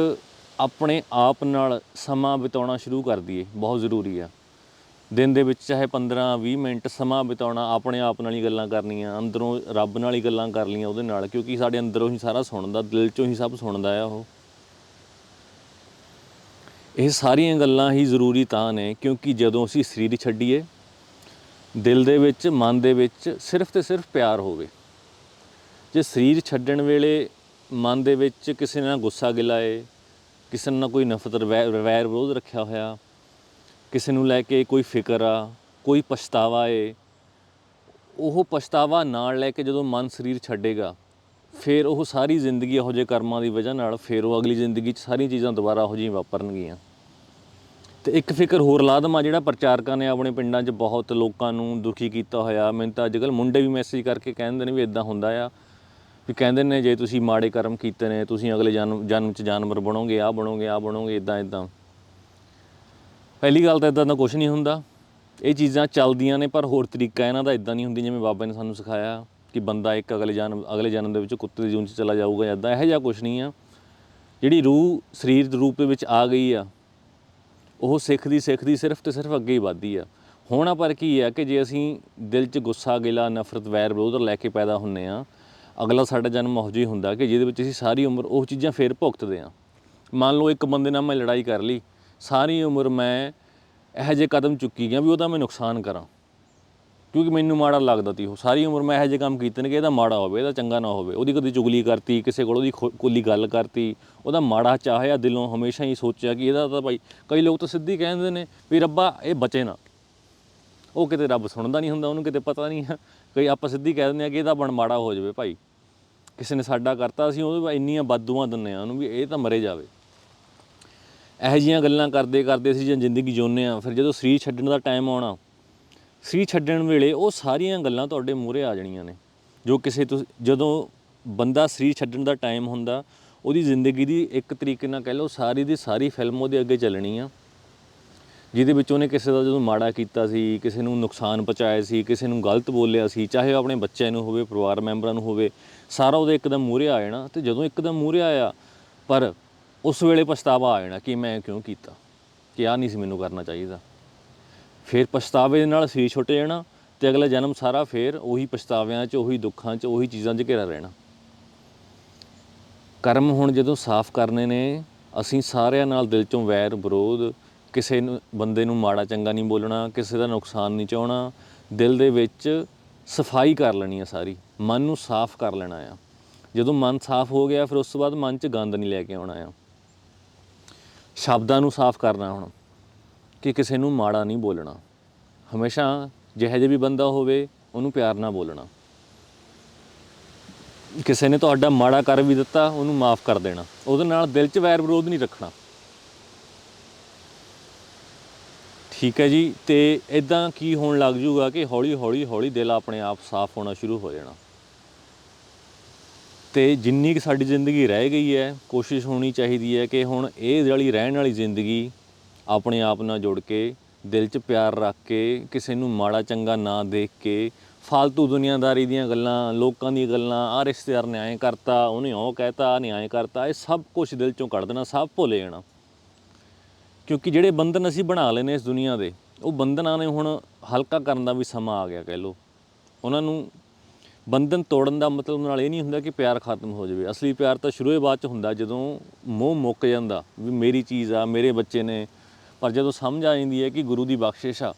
ਆਪਣੇ ਆਪ ਨਾਲ ਸਮਾਂ ਬਿਤਾਉਣਾ ਸ਼ੁਰੂ ਕਰ ਦਈਏ, ਬਹੁਤ ਜ਼ਰੂਰੀ ਆ। ਦਿਨ ਦੇ ਵਿੱਚ ਚਾਹੇ 15 20 ਮਿੰਟ ਸਮਾਂ ਬਿਤਾਉਣਾ, ਆਪਣੇ ਆਪ ਨਾਲ ਹੀ ਗੱਲਾਂ ਕਰਨੀਆਂ, ਅੰਦਰੋਂ ਰੱਬ ਨਾਲ ਹੀ ਗੱਲਾਂ ਕਰ ਲੀਆਂ ਉਹਦੇ ਨਾਲ, ਕਿਉਂਕਿ ਸਾਡੇ ਅੰਦਰੋਂ ਹੀ ਸਾਰਾ ਸੁਣਦਾ, ਦਿਲ ਚੋਂ ਹੀ ਸਭ ਸੁਣਦਾ ਆ ਉਹ। ਇਹ ਸਾਰੀਆਂ ਗੱਲਾਂ ਹੀ ਜ਼ਰੂਰੀ ਤਾਂ ਨੇ, ਕਿਉਂਕਿ ਜਦੋਂ ਅਸੀਂ ਸਰੀਰ ਛੱਡੀਏ, ਦਿਲ ਦੇ ਵਿੱਚ, ਮਨ ਦੇ ਵਿੱਚ ਸਿਰਫ ਤੇ ਸਿਰਫ ਪਿਆਰ ਹੋਵੇ। ਜੇ ਸਰੀਰ ਛੱਡਣ ਵੇਲੇ ਮਨ ਦੇ ਵਿੱਚ ਕਿਸੇ ਨਾਲ ਗੁੱਸਾ ਗਿਲਾ ਏ ਕਿਸੇ ਨਾਲ ਕੋਈ ਨਫ਼ਰਤ ਵੈਰ ਵੈਰ ਵਿਰੋਧ ਰੱਖਿਆ ਹੋਇਆ ਕਿਸੇ ਨੂੰ ਲੈ ਕੇ ਕੋਈ ਫਿਕਰ ਆ, ਕੋਈ ਪਛਤਾਵਾ ਏ, ਉਹ ਪਛਤਾਵਾ ਨਾਲ ਲੈ ਕੇ ਜਦੋਂ ਮਨ ਸਰੀਰ ਛੱਡੇਗਾ, ਫਿਰ ਉਹ ਸਾਰੀ ਜ਼ਿੰਦਗੀ ਇਹੋ ਜਿਹੇ ਕਰਮਾਂ ਦੀ ਵਜ੍ਹਾ ਨਾਲ ਫਿਰ ਉਹ ਅਗਲੀ ਜ਼ਿੰਦਗੀ 'ਚ ਸਾਰੀਆਂ ਚੀਜ਼ਾਂ ਦੁਬਾਰਾ ਇਹੋ ਜਿਹੀਆਂ ਵਾਪਰਨਗੀਆਂ। ਤੇ ਇੱਕ ਫਿਕਰ ਹੋਰ ਲਾਦਮਾ ਜਿਹੜਾ ਪ੍ਰਚਾਰਕਾਂ ਨੇ ਆਪਣੇ ਪਿੰਡਾਂ 'ਚ ਬਹੁਤ ਲੋਕਾਂ ਨੂੰ ਦੁਖੀ ਕੀਤਾ ਹੋਇਆ। ਮੈਨੂੰ ਤਾਂ ਅੱਜਕੱਲ ਮੁੰਡੇ ਵੀ ਮੈਸੇਜ ਕਰਕੇ ਕਹਿੰਦੇ ਨੇ ਵੀ ਇਦਾਂ ਹੁੰਦਾ ਆ, ਵੀ ਕਹਿੰਦੇ ਨੇ ਜੇ ਤੁਸੀਂ ਮਾੜੇ ਕਰਮ ਕੀਤੇ ਨੇ, ਤੁਸੀਂ ਅਗਲੇ ਜਨਮ ਜਨਮ 'ਚ ਜਾਨਵਰ ਬਣੋਗੇ ਆ ਬਣੋਗੇ ਆ ਬਣੋਗੇ ਇਦਾਂ ਇਦਾਂ ਪਹਿਲੀ ਗੱਲ ਤਾਂ ਇਦਾਂ ਦਾ ਕੁਝ ਨਹੀਂ ਹੁੰਦਾ। ਇਹ ਚੀਜ਼ਾਂ ਚੱਲਦੀਆਂ ਨੇ, ਪਰ ਹੋਰ ਤਰੀਕਾ ਇਹਨਾਂ ਦਾ ਇਦਾਂ ਨਹੀਂ ਹੁੰਦੀ ਜਿਵੇਂ ਬਾਬੇ ਨੇ ਸਾਨੂੰ ਸਿਖਾਇਆ ਕਿ ਬੰਦਾ ਇੱਕ ਅਗਲੇ ਜਨਮ ਅਗਲੇ ਜਨਮ ਦੇ ਵਿੱਚ ਕੁੱਤੇ ਦੀ ਜੂਨ 'ਚ ਚਲਾ ਜਾਊਗਾ ਇਦਾਂ ਇਹੋ ਜਿਹਾ ਕੁਝ ਨਹੀਂ ਆ। ਜਿਹੜੀ ਰੂਹ, ਸਰੀਰ ਦੇ ਰੂਪ ਦੇ ਵਿੱਚ ਆ ਗਈ ਆ, ਉਹ ਸਿੱਖਦੀ ਸਿੱਖਦੀ ਸਿਰਫ ਤੇ ਸਿਰਫ ਅੱਗੇ ਹੀ ਵਧਦੀ ਆ। ਹੋਣਾ ਪਰ ਕੀ ਹੈ ਕਿ ਜੇ ਅਸੀਂ ਦਿਲ 'ਚ ਗੁੱਸਾ, ਗਿਲਾ, ਨਫ਼ਰਤ, ਵੈਰ ਵਿਰੋਧ ਲੈ ਕੇ ਪੈਦਾ ਹੁੰਨੇ ਆ, ਅਗਲਾ ਸਾਡਾ ਜਨਮ ਉਹੋ ਜਿਹਾ ਹੀ ਹੁੰਦਾ ਕਿ ਜਿਹਦੇ ਵਿੱਚ ਅਸੀਂ ਸਾਰੀ ਉਮਰ ਉਹ ਚੀਜ਼ਾਂ ਫੇਰ ਭੁਗਤਦੇ ਆ। ਮੰਨ ਲਓ ਇੱਕ ਬੰਦੇ ਨਾਲ ਮੈਂ ਲੜਾਈ ਕਰ ਲਈ ਸਾਰੀ ਉਮਰ ਮੈਂ ਇਹੋ ਜਿਹੇ ਕਦਮ ਚੁੱਕੀ ਗਿਆ ਵੀ ਉਹਦਾ ਮੈਂ ਨੁਕਸਾਨ ਕਰਾਂ। ਕਿਉਂਕਿ ਮੈਨੂੰ ਮਾੜਾ ਲੱਗਦਾ ਤੀ ਉਹ। ਸਾਰੀ ਉਮਰ ਮੈਂ ਇਹੋ ਜਿਹੇ ਕੰਮ ਕੀਤੇ ਨੇ ਕਿ ਇਹਦਾ ਮਾੜਾ ਹੋਵੇ, ਇਹਦਾ ਚੰਗਾ ਨਾ ਹੋਵੇ। ਉਹਦੀ ਕਦੀ ਚੁਗਲੀ ਕਰਤੀ, ਕਿਸੇ ਕੋਲ ਉਹਦੀ ਖੋ- ਕੋਲੀ ਗੱਲ ਕਰਤੀ, ਉਹਦਾ ਮਾੜਾ ਚਾਹਿਆ ਦਿਲੋਂ ਹਮੇਸ਼ਾ ਹੀ ਸੋਚਿਆ ਕਿ ਇਹਦਾ ਤਾਂ ਭਾਈ, ਕਈ ਲੋਕ ਤਾਂ ਸਿੱਧੀ ਕਹਿੰਦੇ ਨੇ ਵੀ ਰੱਬਾ, ਇਹ ਬਚੇ ਨਾ। ਉਹ ਕਿਤੇ ਰੱਬ ਸੁਣਦਾ ਨਹੀਂ ਹੁੰਦਾ, ਉਹਨੂੰ ਕਿਤੇ ਪਤਾ ਨਹੀਂ ਹੈ ਕਈ ਆਪਾਂ ਸਿੱਧੀ ਕਹਿ ਦਿੰਦੇ ਆ ਕਿ ਇਹਦਾ ਬਣ ਮਾੜਾ ਹੋ ਜਾਵੇ ਭਾਈ। ਕਿਸੇ ਨੇ ਸਾਡਾ ਕਰਤਾ, ਅਸੀਂ ਉਹਦੇ ਇੰਨੀਆਂ ਬਾਦੂਆਂ ਦਿੰਨੇ ਆ ਉਹਨੂੰ ਵੀ ਇਹ ਤਾਂ ਮਰੇ ਜਾਵੇ। ਇਹੋ ਜਿਹੀਆਂ ਗੱਲਾਂ ਕਰਦੇ ਕਰਦੇ ਅਸੀਂ ਜਦੋਂ ਜ਼ਿੰਦਗੀ ਜਿਉਂਦੇ ਆ ਫਿਰ ਜਦੋਂ ਸਰੀਰ ਛੱਡਣ ਦਾ ਟਾਈਮ ਆਉਣਾ, ਸਰੀਰ ਛੱਡਣ ਵੇਲੇ ਉਹ ਸਾਰੀਆਂ ਗੱਲਾਂ ਤੁਹਾਡੇ ਮੂਹਰੇ ਆ ਜਾਣੀਆਂ ਨੇ। ਜੋ ਕਿਸੇ ਤੋਂ ਜਦੋਂ ਬੰਦਾ ਸਰੀਰ ਛੱਡਣ ਦਾ ਟਾਈਮ ਹੁੰਦਾ, ਉਹਦੀ ਜ਼ਿੰਦਗੀ ਦੀ ਇੱਕ ਤਰੀਕੇ ਨਾਲ ਕਹਿ ਲਓ ਸਾਰੀ ਦੀ ਸਾਰੀ ਫਿਲਮ ਉਹਦੇ ਅੱਗੇ ਚੱਲਣੀ ਆ। ਜਿਹਦੇ ਵਿੱਚ ਉਹਨੇ ਕਿਸੇ ਦਾ ਜਦੋਂ ਮਾੜਾ ਕੀਤਾ ਸੀ, ਕਿਸੇ ਨੂੰ ਨੁਕਸਾਨ ਪਹੁੰਚਾਇਆ ਸੀ, ਕਿਸੇ ਨੂੰ ਗਲਤ ਬੋਲਿਆ ਸੀ, ਚਾਹੇ ਉਹ ਆਪਣੇ ਬੱਚਿਆਂ ਨੂੰ ਹੋਵੇ, ਪਰਿਵਾਰ ਮੈਂਬਰਾਂ ਨੂੰ ਹੋਵੇ, ਸਾਰਾ ਉਹਦੇ ਇੱਕਦਮ ਮੂਹਰੇ ਆ ਜਾਣਾ। ਤੇ ਜਦੋਂ ਇੱਕਦਮ ਮੂਹਰੇ ਆਇਆ, ਪਰ ਉਸ ਵੇਲੇ ਪਛਤਾਵਾ ਆ ਜਾਣਾ ਕਿ ਮੈਂ ਕਿਉਂ ਕੀਤਾ, ਕਿ ਆ ਨਹੀਂ ਸੀ ਮੈਨੂੰ ਕਰਨਾ ਚਾਹੀਦਾ। ਫਿਰ ਪਛਤਾਵੇ ਦੇ ਨਾਲ ਸਰੀਰ ਛੁੱਟ ਜਾਣਾ ਤੇ ਅਗਲਾ ਜਨਮ ਸਾਰਾ ਫਿਰ ਉਹੀ ਪਛਤਾਵਿਆਂ 'ਚ, ਉਹੀ ਦੁੱਖਾਂ 'ਚ, ਉਹੀ ਚੀਜ਼ਾਂ 'ਚ ਘਿਰਾ ਰਹਿਣਾ। ਕਰਮ ਹੁਣ ਜਦੋਂ ਸਾਫ਼ ਕਰਨੇ ਨੇ, ਅਸੀਂ ਸਾਰਿਆਂ ਨਾਲ ਦਿਲ ਚੋਂ ਵੈਰ, ਵਿਰੋਧ, ਕਿਸੇ ਨੂੰ, ਬੰਦੇ ਨੂੰ ਮਾੜਾ ਚੰਗਾ ਨਹੀਂ ਬੋਲਣਾ, ਕਿਸੇ ਦਾ ਨੁਕਸਾਨ ਨਹੀਂ ਚਾਹਣਾ, ਦਿਲ ਦੇ ਵਿੱਚ ਸਫ਼ਾਈ ਕਰ ਲੈਣੀ ਆ ਸਾਰੀ, ਮਨ ਨੂੰ ਸਾਫ਼ ਕਰ ਲੈਣਾ ਆ। ਜਦੋਂ ਮਨ ਸਾਫ਼ ਹੋ ਗਿਆ, ਫਿਰ ਉਸ ਤੋਂ ਬਾਅਦ ਮਨ 'ਚ ਗੰਦ ਨਹੀਂ ਲੈ ਕੇ ਆਉਣਾ ਆ। ਸ਼ਬਦਾਂ ਨੂੰ ਸਾਫ਼ ਕਰਨਾ ਹੁਣ, ਕਿ ਕਿਸੇ ਨੂੰ ਮਾੜਾ ਨਹੀਂ ਬੋਲਣਾ। ਹਮੇਸ਼ਾ ਜਿਹੋ ਜਿਹਾ ਵੀ ਬੰਦਾ ਹੋਵੇ, ਉਹਨੂੰ ਪਿਆਰ ਨਾਲ ਬੋਲਣਾ। ਕਿਸੇ ਨੇ ਤੁਹਾਡਾ ਮਾੜਾ ਕਰ ਵੀ ਦਿੱਤਾ, ਉਹਨੂੰ ਮਾਫ ਕਰ ਦੇਣਾ। ਉਹਦੇ ਨਾਲ ਦਿਲ 'ਚ ਵੈਰ ਵਿਰੋਧ ਨਹੀਂ ਰੱਖਣਾ। ਠੀਕ ਹੈ ਜੀ, ਤੇ ਇਦਾਂ ਕੀ ਹੋਣ ਲੱਗ ਜੂਗਾ ਕਿ ਹੌਲੀ ਹੌਲੀ ਹੌਲੀ ਦਿਲ ਆਪਣੇ ਆਪ ਸਾਫ਼ ਹੋਣਾ ਸ਼ੁਰੂ ਹੋ ਜਾਣਾ। ਤੇ ਜਿੰਨੀ ਕਿ ਸਾਡੀ ਜ਼ਿੰਦਗੀ ਰਹਿ ਗਈ ਹੈ, ਕੋਸ਼ਿਸ਼ ਹੋਣੀ ਚਾਹੀਦੀ ਹੈ ਕਿ ਹੁਣ ਇਹ ਜਿਹੜੀ ਰਹਿਣ ਵਾਲੀ ਜ਼ਿੰਦਗੀ ਆਪਣੇ ਆਪ ਨਾਲ ਜੁੜ ਕੇ, ਦਿਲ 'ਚ ਪਿਆਰ ਰੱਖ ਕੇ, ਕਿਸੇ ਨੂੰ ਮਾੜਾ ਚੰਗਾ ਨਾ ਦੇਖ ਕੇ ਫालतू ਦੁਨੀਆਦਾਰੀ ਦੀਆਂ ਗੱਲਾਂ, ਲੋਕਾਂ ਦੀਆਂ ਗੱਲਾਂ ਆ ਰਿਸ਼ਤੇਦਾਰ ਨੇ ਐਂ ਕਰਤਾ, ਉਹਨੇ ਉਹ ਕਹਿਤਾ ਨੇ ਐਂ ਕਰਤਾ, ਇਹ ਸਭ ਕੁਝ ਦਿਲ 'ਚੋਂ ਕੱਢ ਦੇਣਾ, ਸਭ ਭੁੱਲ ਜਾਣਾ। ਕਿਉਂਕਿ ਜਿਹੜੇ ਬੰਧਨ ਅਸੀਂ ਬਣਾ ਲਏ ਨੇ ਇਸ ਦੁਨੀਆ ਦੇ, ਉਹ ਬੰਧਨਾਂ ਨੇ ਹੁਣ ਹਲਕਾ ਕਰਨ ਦਾ ਵੀ ਸਮਾਂ ਆ ਗਿਆ ਕਹਿ ਲਓ। ਉਹਨਾਂ ਨੂੰ ਬੰਧਨ ਤੋੜਨ ਦਾ ਮਤਲਬ ਨਾਲ ਇਹ ਨਹੀਂ ਹੁੰਦਾ ਕਿ ਪਿਆਰ ਖਤਮ ਹੋ ਜਾਵੇ। ਅਸਲੀ ਪਿਆਰ ਤਾਂ ਸ਼ੁਰੂ ਹੀ ਬਾਅਦ ਚ ਹੁੰਦਾ ਜਦੋਂ ਮੋਹ ਮੁੱਕ ਜਾਂਦਾ ਵੀ ਮੇਰੀ ਚੀਜ਼ ਆ, ਮੇਰੇ ਬੱਚੇ ਨੇ। ਪਰ ਜਦੋਂ ਸਮਝ ਆ ਜਾਂਦੀ ਹੈ ਕਿ ਗੁਰੂ ਦੀ ਬਖਸ਼ਿਸ਼ ਆ,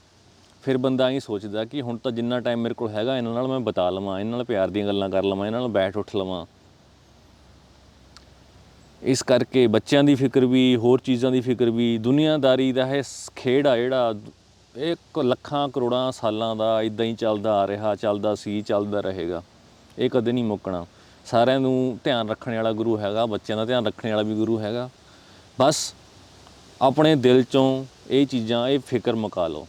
ਫਿਰ ਬੰਦਾ ਇਹ ਸੋਚਦਾ ਕਿ ਹੁਣ ਤਾਂ ਜਿੰਨਾ ਟਾਈਮ ਮੇਰੇ ਕੋਲ ਹੈਗਾ, ਇਹਨਾਂ ਨਾਲ ਮੈਂ ਬਤਾ ਲਵਾਂ, ਇਹਨਾਂ ਨਾਲ ਪਿਆਰ ਦੀਆਂ ਗੱਲਾਂ ਕਰ ਲਵਾਂ, ਇਹਨਾਂ ਨਾਲ ਬੈਠ ਉੱਠ ਲਵਾਂ। ਇਸ ਕਰਕੇ ਬੱਚਿਆਂ ਦੀ ਫਿਕਰ ਵੀ, ਹੋਰ ਚੀਜ਼ਾਂ ਦੀ ਫਿਕਰ ਵੀ, ਦੁਨੀਆਦਾਰੀ ਦਾ ਇਹ ਖੇਡ ਆ ਜਿਹੜਾ ਇੱਕ ਲੱਖਾਂ ਕਰੋੜਾਂ ਸਾਲਾਂ ਦਾ ਇਦਾਂ ਹੀ ਚੱਲਦਾ ਆ ਰਿਹਾ, ਚੱਲਦਾ ਸੀ, ਚੱਲਦਾ ਰਹੇਗਾ। ਇਹ ਕਦੇ ਨਹੀਂ ਮੁੱਕਣਾ। ਸਾਰਿਆਂ ਨੂੰ ਧਿਆਨ ਰੱਖਣ ਵਾਲਾ ਗੁਰੂ ਹੈਗਾ, ਬੱਚਿਆਂ ਦਾ ਧਿਆਨ ਰੱਖਣ ਵਾਲਾ ਵੀ ਗੁਰੂ ਹੈਗਾ। ਬਸ ਆਪਣੇ ਦਿਲ ਚੋਂ ਇਹ ਚੀਜ਼ਾਂ, ਇਹ ਫਿਕਰ ਮੁਕਾ ਲਓ।